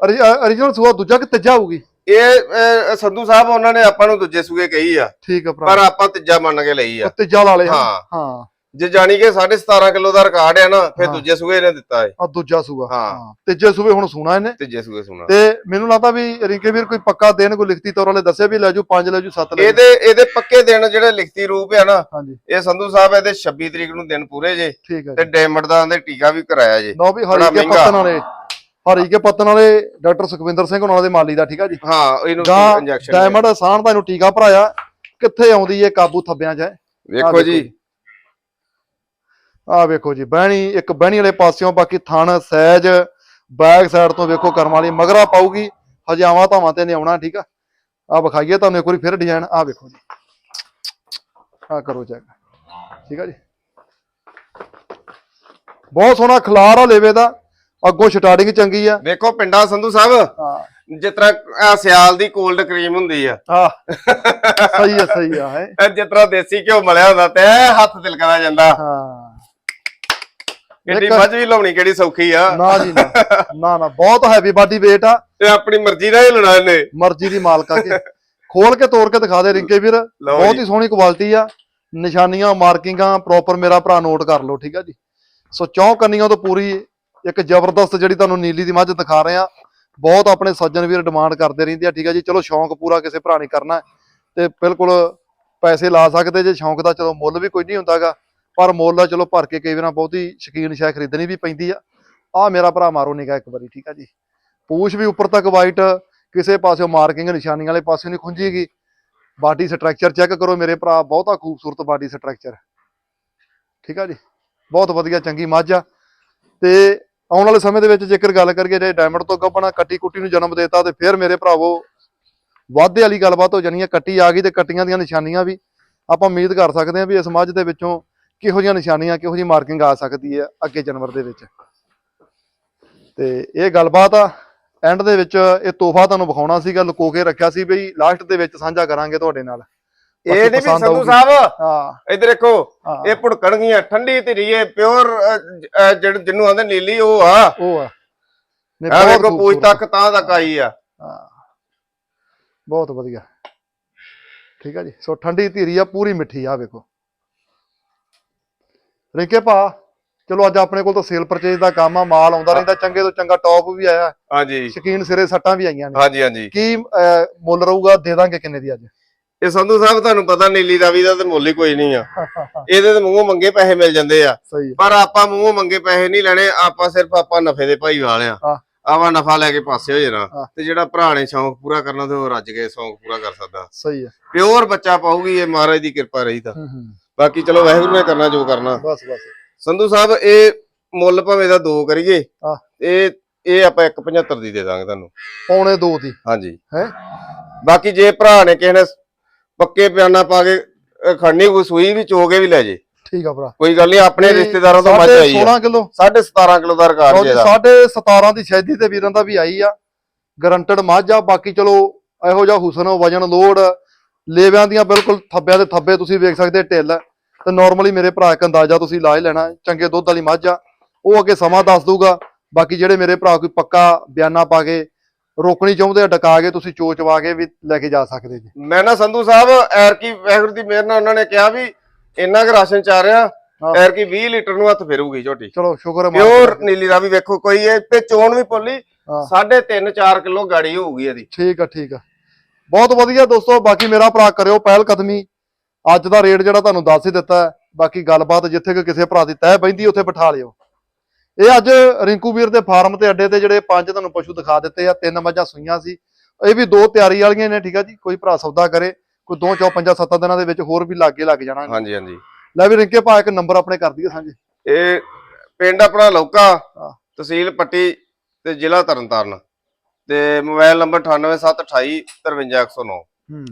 origignal ਸੂਆ ਦੂਜਾ ਕਿ ਤੀਜਾ ਹੋਊਗੀ? ਇਹ ਸੰਧੂ ਸਾਹਿਬ ਉਹਨਾਂ ਨੇ ਆਪਾਂ ਨੂੰ ਦੂਜੇ ਸੂਏ ਕਹੀ ਆ। ਠੀਕ ਹੈ ਪਰ ਆਪਾਂ ਤੀਜਾ ਮੰਨ ਕੇ ਲਈ ਆ। ਤੀਜਾ ਲਾ ਲਿਆ। ਹਾਂ। ਹਾਂ। ਜੇ ਜਾਣੀ ਕਿ 17.5 ਕਿਲੋ ਦਾ ਰਿਕਾਰਡ ਹੈ ਨਾ ਫਿਰ ਹਾਂ। ਦੂਜੇ ਸੂਏ ਨੇ ਦਿੱਤਾ ਏ ਆ ਦੂਜਾ ਸੂਆ ਹਾਂ। ਤੀਜੇ ਸੂਬੇ ਹੁਣ ਸੁਣਾ ਇਹਨੇ। ਤੀਜੇ ਸੂਏ ਸੁਣਾ। ਤੇ ਮੈਨੂੰ ਲੱਗਦਾ ਵੀ ਰਿੰਕੇ ਵੀਰ ਕੋਈ ਪੱਕਾ ਦੇਣ ਕੋਈ ਲਿਖਤੀ ਤੌਰ ਵਾਲੇ ਦੱਸਿਆ ਵੀ ਲੈ ਜੂ 5 ਲੈ ਜੂ 7 ਲੈ ਜੂ ਇਹਦੇ ਇਹਦੇ ਪੱਕੇ ਦਿਨ ਜਿਹੜੇ ਲਿਖਤੀ ਰੂਪ ਆ ਨਾ ਹਾਂਜੀ। ਇਹ ਸੰਧੂ ਸਾਹਿਬ ਇਹਦੇ 26 ਤਰੀਕ ਨੂੰ ਦਿਨ ਪੂਰੇ ਜੇ ਠੀਕ ਹੈ ਤੇ ਡੈਮੰਡ ਦਾ ਉਹਦੇ ਟੀਕਾ ਵੀ ਕਰਾਇਆ ਜੇ। ਲਓ ਵੀ ਬੜਾ ਹਰੀ ਕੇ ਮਹਿੰਗਾ। ਪੱਤਨ ਵਾਲੇ ਹਰੀ ਕੇ ਪੱਤਨ ਵਾਲੇ ਡਾਕਟਰ ਸੁਖਵਿੰਦਰ ਸਿੰਘ ਉਹਨਾਂ ਦੇ ਮਾਲੀ ਦਾ ਠੀਕ ਆ ਜੀ? ਹਾਂ ਇਹਨੂੰ ਗਾਂ ਇੰਜੈਕਸ਼ਨ ਡਾਇਮੰਡ ਆਸਾਨ ਦਾ ਇਹਨੂੰ ਟੀਕਾ ਭਰਾਇਆ ਕਿੱਥੇ ਆਉਂਦੀ ਏ ਕਾਬੂ ਥੱਬਿਆਂ 'ਚ ਆਹ ਵੇਖੋ ਦੇਖੋ ਆਹ ਵੇਖੋ ਜੀ ਬਹਿਣੀ ਇੱਕ ਬਹਿਣੀ ਵਾਲੇ ਪਾਸਿਓਂ ਬਾਕੀ ਥਣ ਸਹਿਜ ਬੈਕ ਸਾਈਡ ਤੋਂ ਵੇਖੋ ਕਰਮ ਵਾਲੀ ਮਗਰਾ ਪਾਊਗੀ ਹਜਾਵਾਂ ਧਾਵਾਂ ਤੇ ਨਹੀਂ ਆਉਣਾ ਠੀਕ ਆ? ਆ ਵਿਖਾਈਏ ਤੁਹਾਨੂੰ ਇੱਕ ਵਾਰੀ ਫਿਰ ਡਿਜ਼ਾਈਨ ਆ ਵੇਖੋ ਜੀ। ਆ ਕਰੋ ਚੈੱਕ ਠੀਕ ਆ ਜੀ? ਬਹੁਤ ਸੋਹਣਾ ਖਲਾਰ ਆ ਲੇਵੇ ਦਾ ਅੱਗੋਂ ਸਟਾਰਟਿੰਗ ਚੰਗੀ ਆ। ਵੇਖੋ ਪਿੰਡਾ ਸੰਧੂ ਸਾਹਿਬ ਹਾਂ। ਜਿਸ ਤਰ੍ਹਾਂ ਸਿਆਲ ਦੀ ਕੋਲਡ ਕਰੀਮ ਹੁੰਦੀ ਆ। ਆ ਸਹੀ ਆ ਸਹੀ ਆ ਹੈ। ਇਹ ਜਿਸ ਤਰ੍ਹਾਂ ਦੇਸੀ ਘਿਓ ਮਲਿਆ ਹੁੰਦਾ ਤੇ ਹੱਥ ਤਿਲਕਦਾ ਜਾਂਦਾ। ਹਾਂ। ਇੱਕ- ਮੱਝ ਵੀ ਲਾਉਣੀ ਕਿਹੜੀ ਸੌਖੀ ਆ। ਨਾ ਜੀ ਨਾ ਨਾ ਨਾ ਬਹੁਤ ਹੈਵੀ ਬਾਡੀ weight ਆ। ਤੇ ਆਪਣੀ ਮਰਜ਼ੀ ਨਾਲ ਹੀ ਲੈਣਾ ਇਹਨੇ। ਮਰਜ਼ੀ ਦੀ ਮਾਲਕਾ ਕੇ। ਖੋਲ ਕੇ ਤੋੜ ਕੇ ਦਿਖਾ ਦੇ ਰਿੰਕੇ ਵੀਰ ਬਹੁਤ। ਹੀ ਸੋਹਣੀ ਕੁਆਲਿਟੀ ਆ। ਨਿਸ਼ਾਨੀਆਂ ਮਾਰਕਿੰਗਾਂ ਪ੍ਰੋਪਰ ਮੇਰਾ ਭਰਾ ਨੋਟ ਕਰ ਲਓ ਠੀਕ ਆ ਜੀ। ਸੋ ਚੌਂ ਕੰਨੀਆਂ ਤੋਂ ਪੂਰੀ ਇੱਕ ਜ਼ਬਰਦਸਤ ਜਿਹੜੀ ਤੁਹਾਨੂੰ ਨੀਲੀ ਦੀ ਮੱਝ ਦਿਖਾ ਰਹੇ ਆ। ਬਹੁਤ ਆਪਣੇ ਸੱਜਣ ਵੀਰ ਡਿਮਾਂਡ ਕਰਦੇ ਰਹਿੰਦੇ ਆ ਠੀਕ ਆ ਜੀ। ਚਲੋ ਸ਼ੌਂਕ ਪੂਰਾ ਕਿਸੇ ਭਰਾ ਨੇ ਕਰਨਾ ਤੇ ਬਿਲਕੁਲ ਪੈਸੇ ਲਾ ਸਕਦੇ ਜੇ। ਸ਼ੌਂਕ ਦਾ ਚਲੋ ਮੁੱਲ ਵੀ ਕੋਈ ਨਹੀਂ ਹੁੰਦਾਗਾ। ਪਰ ਮੁੱਲ ਚਲੋ ਭਰ ਕੇ ਕਈ ਵਾਰ ਬਹੁਤੀ ਸ਼ਕੀਨ ਸ਼ਾਇ ਖਰੀਦਣੀ ਵੀ ਪੈਂਦੀ ਆ। ਆ ਮੇਰਾ ਭਰਾ ਮਾਰੋ ਨਿਗਾ ਇੱਕ ਵਾਰੀ, ਠੀਕ ਆ ਜੀ। ਪੂਛ ਵੀ ਉੱਪਰ ਤੱਕ ਵਾਈਟ ਕਿਸੇ ਪਾਸਿਓਂ ਮਾਰਕਿੰਗ ਨਿਸ਼ਾਨੀਆਂ ਵਾਲੇ ਪਾਸੇ ਨਹੀਂ ਖੁੰਝੀਗੀ। ਬਾਡੀ ਸਟਰਕਚਰ ਚੈੱਕ ਕਰੋ ਮੇਰੇ ਭਰਾ, ਬਹੁਤਾ ਖੂਬਸੂਰਤ ਬਾਡੀ ਸਟਰਕਚਰ ਠੀਕ ਆ ਜੀ, ਬਹੁਤ ਵਧੀਆ, ਚੰਗੀ ਮੱਝ ਆ। ਤੇ ਆਉਣ ਵਾਲੇ ਸਮੇਂ ਦੇ ਵਿੱਚ ਜੇਕਰ ਗੱਲ ਕਰੀਏ ਜੇ ਡਾਇਮੰਡ ਤੋਂ ਗੱਭਣਾ, ਕੱਟੀ ਕੁੱਟੀ ਨੂੰ ਜਨਮ ਦੇਤਾ ਤੇ ਫਿਰ ਮੇਰੇ ਭਰਾਵੋ ਵਾਧੇ ਵਾਲੀ ਗੱਲਬਾਤ ਹੋ ਜਾਣੀ ਹੈ ਕੱਟੀ ਆ ਗਈ ਤੇ ਕੱਟੀਆਂ ਦੀਆਂ ਨਿਸ਼ਾਨੀਆਂ ਵੀ ਆਪਾਂ ਉਮੀਦ ਕਰ ਸਕਦੇ ਹਾਂ ਵੀ ਇਸ ਮੱਝ ਦੇ ਵਿੱਚੋਂ ਕਿਹੋ ਜਿਹੀਆਂ ਨਿਸ਼ਾਨੀਆਂ ਕਿਹੋ ਜਿਹੀ ਮਾਰਕਿੰਗ ਆ ਸਕਦੀ ਹੈ ਅੱਗੇ ਜਾਨਵਰ ਦੇ ਵਿੱਚ? ਤੇ ਇਹ ਗੱਲਬਾਤ ਆ ਐਂਡ ਦੇ ਵਿੱਚ ਇਹ ਤੋਹਫਾ ਤੁਹਾਨੂੰ ਵਿਖਾਉਣਾ ਸੀਗਾ ਲੁਕੋ ਕੇ ਰੱਖਿਆ ਸੀ ਬਈ ਲਾਸਟ ਦੇ ਵਿੱਚ ਸਾਂਝਾ ਕਰਾਂਗੇ ਤੁਹਾਡੇ ਨਾਲ। ਇਹ ਨਹੀਂ ਵੀ ਸੰਧੂ। ਸਾਹਿਬ ਹਾਂ। ਇੱਧਰ ਦੇਖੋ ਇਹ ਭੁੜਕਣਗੀਆਂ ਠੰਡੀ ਧੀਰੀਏ ਪਿਓਰ ਜਿਹੜਾ ਜਿਹਨੂੰ ਆਂਦੇ ਨੀਲੀ ਉਹ ਆ। ਉਹ ਆ। ਆ ਬਹੁਤ ਖੂਬਸੂਰਤ। ਤੱਕ ਤਾਂ ਤੱਕ ਆਈ ਆ। ਹਾਂ। ਬਹੁਤ ਵਧੀਆ। ਠੀਕ ਆ ਜੀ। ਸੋ ਠੰਡੀ ਧੀਰੀ ਆ ਪੂਰੀ ਮਿੱਠੀ ਆ ਵੇਖੋ। ਰਿੰਕੇ ਭਾ ਚਲੋ ਅੱਜ ਆਪਣੇ ਕੋਲ ਤਾਂ ਸੇਲ ਪਰਚੇਜ ਦਾ ਕੰਮ ਆ ਮਾਲ ਆਉਂਦਾ ਰਹਿੰਦਾ ਚੰਗੇ ਤੋਂ ਚੰਗਾ ਟੌਪ ਵੀ ਆਇਆ। ਹਾਂਜੀ। ਸ਼ਕੀਨ ਸਿਰੇ ਸੱਟਾਂ ਵੀ ਆਈਆਂ ਨੇ। ਹਾਂਜੀ ਹਾਂਜੀ। ਕੀ ਮੁੱਲ ਰਹੂਗਾ ਦੇ ਦਾਂਗੇ ਕਿੰਨੇ ਦੀ ਅੱਜ? ਇਹ ਸੰਧੂ ਸਾਹਿਬ ਤੁਹਾਨੂੰ ਪਤਾ ਨੀਲੀ ਰਾਵੀ ਦਾ ਤੇ ਮੁੱਲ ਹੀ ਕੋਈ ਨਹੀਂ ਆ। ਇਹਦੇ ਤੇ ਮੂੰਹੋਂ ਮੰਗੇ ਪੈਸੇ ਮਿਲ ਜਾਂਦੇ ਆ। ਪਰ ਆਪਾਂ ਮੂੰਹੋਂ ਮੰਗੇ ਪੈਸੇ ਨਹੀਂ ਲੈਣੇ ਆਪਾਂ ਸਿਰਫ ਆਪਾਂ ਨਫੇ ਦੇ ਭਾਈ ਵਾਲੇ ਆ। ਆਵਾ ਨਫਾ ਲੈ ਕੇ ਪਾਸੇ ਹੋ ਜਾਣਾ। ਤੇ ਜਿਹੜਾ ਭਰਾ ਨੇ ਸ਼ੌਂਕ ਪੂਰਾ ਕਰਨਾ ਤੇ ਉਹ ਰੱਜ ਕੇ ਸ਼ੌਂਕ ਪੂਰਾ ਕਰ ਸਕਦਾ। ਸਹੀ ਹੈ ਪਿਓਰ ਬੱਚਾ ਪਾਊਗੀ ਇਹ ਮਹਾਰਾਜ ਦੀ ਕਿਰਪਾ ਰਹੀ ਤਾਂ। ਹੂੰ ਹੂੰ। ਬਾਕੀ ਚਲੋ ਵਾਹਿਗੁਰੂ ਨੇ ਕਰਨਾ ਜੋ ਕਰਨਾ। ਬਸ ਬਸ। ਸੰਧੂ ਸਾਹਿਬ ਇਹ ਮੁੱਲ ਭਾਵੇਂ ਦਾ ਦੋ ਕਰੀਏ ਹਾਂ। ਇਹ ਇਹ ਆਪਾਂ 175 ਦੀ ਦੇ ਦਾਂਗੇ ਤੁਹਾਨੂੰ। ਪੌਣੇ ਦੋ ਦੀ। ਹਾਂਜੀ। ਹੈ? ਬਾਕੀ ਜੇ ਭਰਾ ਨੇ ਕਿਸੇ ਨੇ ਪੱਕੇ ਪਿਆਨਾ ਪਾ ਕੇ ਖੜਨੀ ਕੋਈ ਸੂਈ ਵੀ ਚੋ ਕੇ ਵੀ ਲੈ ਜੇ। ਠੀਕ ਆ ਭਰਾ। ਕੋਈ ਗੱਲ ਨਹੀਂ ਆਪਣੇ ਰਿਸ਼ਤੇਦਾਰਾਂ ਤੋਂ ਮੱਝ ਆਈ ਆ। 16 ਕਿਲੋ? 17.5 ਕਿਲੋ ਦਾ ਰਿਕਾਰਡ ਜੇ ਦਾ। ਸਾਢੇ 17 ਦੀ ਸ਼ੈਦੀ ਤੇ ਵੀਰਾਂ ਦਾ ਵੀ ਆਈ ਆ। ਗਰੰਟਡ ਮੱਝ ਆ ਬਾਕੀ ਚਲੋ ਇਹੋ ਜਿਹਾ ਹੁਸਨ ਵਜਨ ਲੋਡ ਲੇਵਿਆਂ ਦੀਆਂ ਬਿਲਕੁਲ ਥੱਬਿਆਂ ਦੇ ਥੱਬੇ ਤੁਸੀਂ ਵੇਖ ਸਕਦੇ ਢਿੱਲ ਤੇ ਨਾਰਮਲੀ ਮੇਰੇ ਭਰਾ ਇੱਕ ਅੰਦਾਜ਼ਾ ਤੁਸੀਂ ਲਾ ਹੀ ਲੈਣਾ ਚੰਗੇ ਦੁੱਧ ਵਾਲੀ ਮੱਝ ਆ। ਉਹ ਅੱਗੇ ਸਮਾਂ ਦੱਸ ਦੂਗਾ ਬਾਕੀ ਜਿਹੜੇ ਮੇਰੇ ਭਰਾ ਕੋਈ ਪੱਕਾ ਬਿਆਨਾ ਪਾ ਕੇ ਰੋਕਣੀ ਚਾਹੁੰਦੇ ਆ ਡਕਾ ਕੇ ਤੁਸੀਂ ਚੋਚਵਾ ਕੇ ਵੀ ਲੈ ਕੇ ਜਾ ਸਕਦੇ ਜੀ। ਮੈਂ ਨਾ ਸੰਧੂ ਸਾਹਿਬ ਐਰ ਕੀ ਵਾਹਿਗੁਰੂ ਦੀ ਮਿਹਰ ਨਾਲ ਉਹਨਾਂ ਨੇ ਕਿਹਾ ਵੀ ਇੰਨਾ ਕੁ ਰਾਸ਼ਨ ਚਾ ਰਿਹਾ। ਐਰ ਕੀ 20 ਲੀਟਰ ਨੂੰ ਹੱਥ ਫੇਰੂਗੀ ਝੋਟੀ। ਚਲੋ ਸ਼ੁਕਰ ਹੈ ਪਿਓਰ। ਨੀਲੀ ਦਾ ਵੀ ਵੇਖੋ ਕੋਈ ਇਹ ਤੇ ਚੋਣ ਵੀ ਪੋਲੀ ਹਾਂ। 3.5 4 ਕਿਲੋ ਗਾੜੀ ਹੋਊਗੀ ਇਹਦੀ। ਠੀਕ ਆ ਠੀਕ ਆ। ਬਹੁਤ ਵਧੀਆ ਦੋਸਤੋ ਬਾਕੀ ਮੇਰਾ ਭਰਾ ਕਰਿਓ ਪਹਿਲ ਕਦਮੀ। ਅੱਜ ਦਾ ਰੇਟ ਜਿਹੜਾ ਤੁਹਾਨੂੰ ਦੱਸ ਹੀ ਦਿੱਤਾ। ਬਾਕੀ ਗੱਲਬਾਤ ਜਿੱਥੇ ਕਿ ਕਿਸੇ ਭਰਾ ਦੀ ਤਹਿ ਬੈਂਦੀ ਉੱਥੇ ਬਿਠਾ ਲਿਓ। ਇਹ ਅੱਜ ਰਿੰਕੂ ਵੀਰ ਦੇ ਫਾਰਮ ਤੇ ਅੱਡੇ ਤੇ ਜਿਹੜੇ ਪੰਜ ਤੁਹਾਨੂੰ ਪਸ਼ੂ ਦਿਖਾ ਦਿੱਤੇ ਆ ਤਿੰਨ ਮੱਝਾਂ ਸੂਈਆਂ ਸੀ। ਇਹ ਵੀ ਦੋ ਤਿਆਰੀ ਵਾਲੀਆਂ ਨੇ ਠੀਕ ਆ ਜੀ? ਕੋਈ ਭਰਾ ਸੌਦਾ ਕਰੇ ਕੋਈ ਦੋ ਚੌ ਪੰਜਾਂ ਸੱਤਾਂ ਦਿਨਾਂ ਦੇ ਵਿੱਚ ਹੋਰ ਵੀ ਲਾਗੇ ਲੱਗ ਜਾਣਾ। ਹਾਂਜੀ ਹਾਂਜੀ। ਲੈ ਵੀ ਰਿੰਕੇ ਭਾ ਇੱਕ ਨੰਬਰ ਆਪਣੇ ਕਰ ਦਈਏ ਸਾਂਝੇ। ਇਹ ਪਿੰਡ ਆਪਣਾ ਲੌਕਾ। ਤਹਿਸੀਲ ਪੱਟੀ ਤੇ ਜ਼ਿਲ੍ਹਾ ਤਰਨਤਾਰਨ। ਤੇ ਮੋਬਾਈਲ ਨੰਬਰ 98728 53109 ਹੂੰ।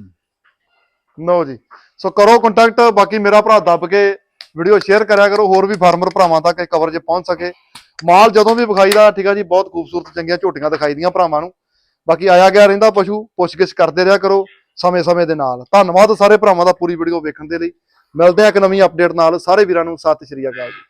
ਲਓ ਜੀ। ਸੋ ਕਰੋ ਕੰਟੈਕਟ ਬਾਕੀ ਮੇਰਾ ਭਰਾ ਦੱਬ ਕੇ ਵੀਡੀਓ ਸ਼ੇਅਰ ਕਰਿਆ ਕਰੋ, ਹੋਰ ਵੀ ਫਾਰਮਰ ਭਰਾਵਾਂ ਤੱਕ ਇਹ ਕਵਰੇਜ ਪਹੁੰਚ ਸਕੇ। ਮਾਲ ਜਦੋਂ ਵੀ ਵਿਖਾਈਦਾ, ਠੀਕ ਆ ਜੀ, ਬਹੁਤ ਖੂਬਸੂਰਤ ਚੰਗੀਆਂ ਝੋਟੀਆਂ ਦਿਖਾਈ ਦੀਆਂ ਭਰਾਵਾਂ ਨੂੰ। ਬਾਕੀ ਆਇਆ ਗਿਆ ਰਹਿੰਦਾ ਪਸ਼ੂ, ਪੁੱਛਗਿੱਛ ਕਰਦੇ ਰਿਹਾ ਕਰੋ, ਸਮੇਂ-ਸਮੇਂ ਦੇ ਨਾਲ। ਧੰਨਵਾਦ ਸਾਰੇ ਭਰਾਵਾਂ ਦਾ ਪੂਰੀ ਵੀਡੀਓ ਵੇਖਣ ਦੇ ਲਈ। ਮਿਲਦੇ ਆ ਇੱਕ ਨਵੀਂ ਅਪਡੇਟ ਨਾਲ। ਸਾਰੇ ਵੀਰਾਂ ਨੂੰ ਸਤਿ ਸ਼੍ਰੀ ਅਕਾਲ ਜੀ।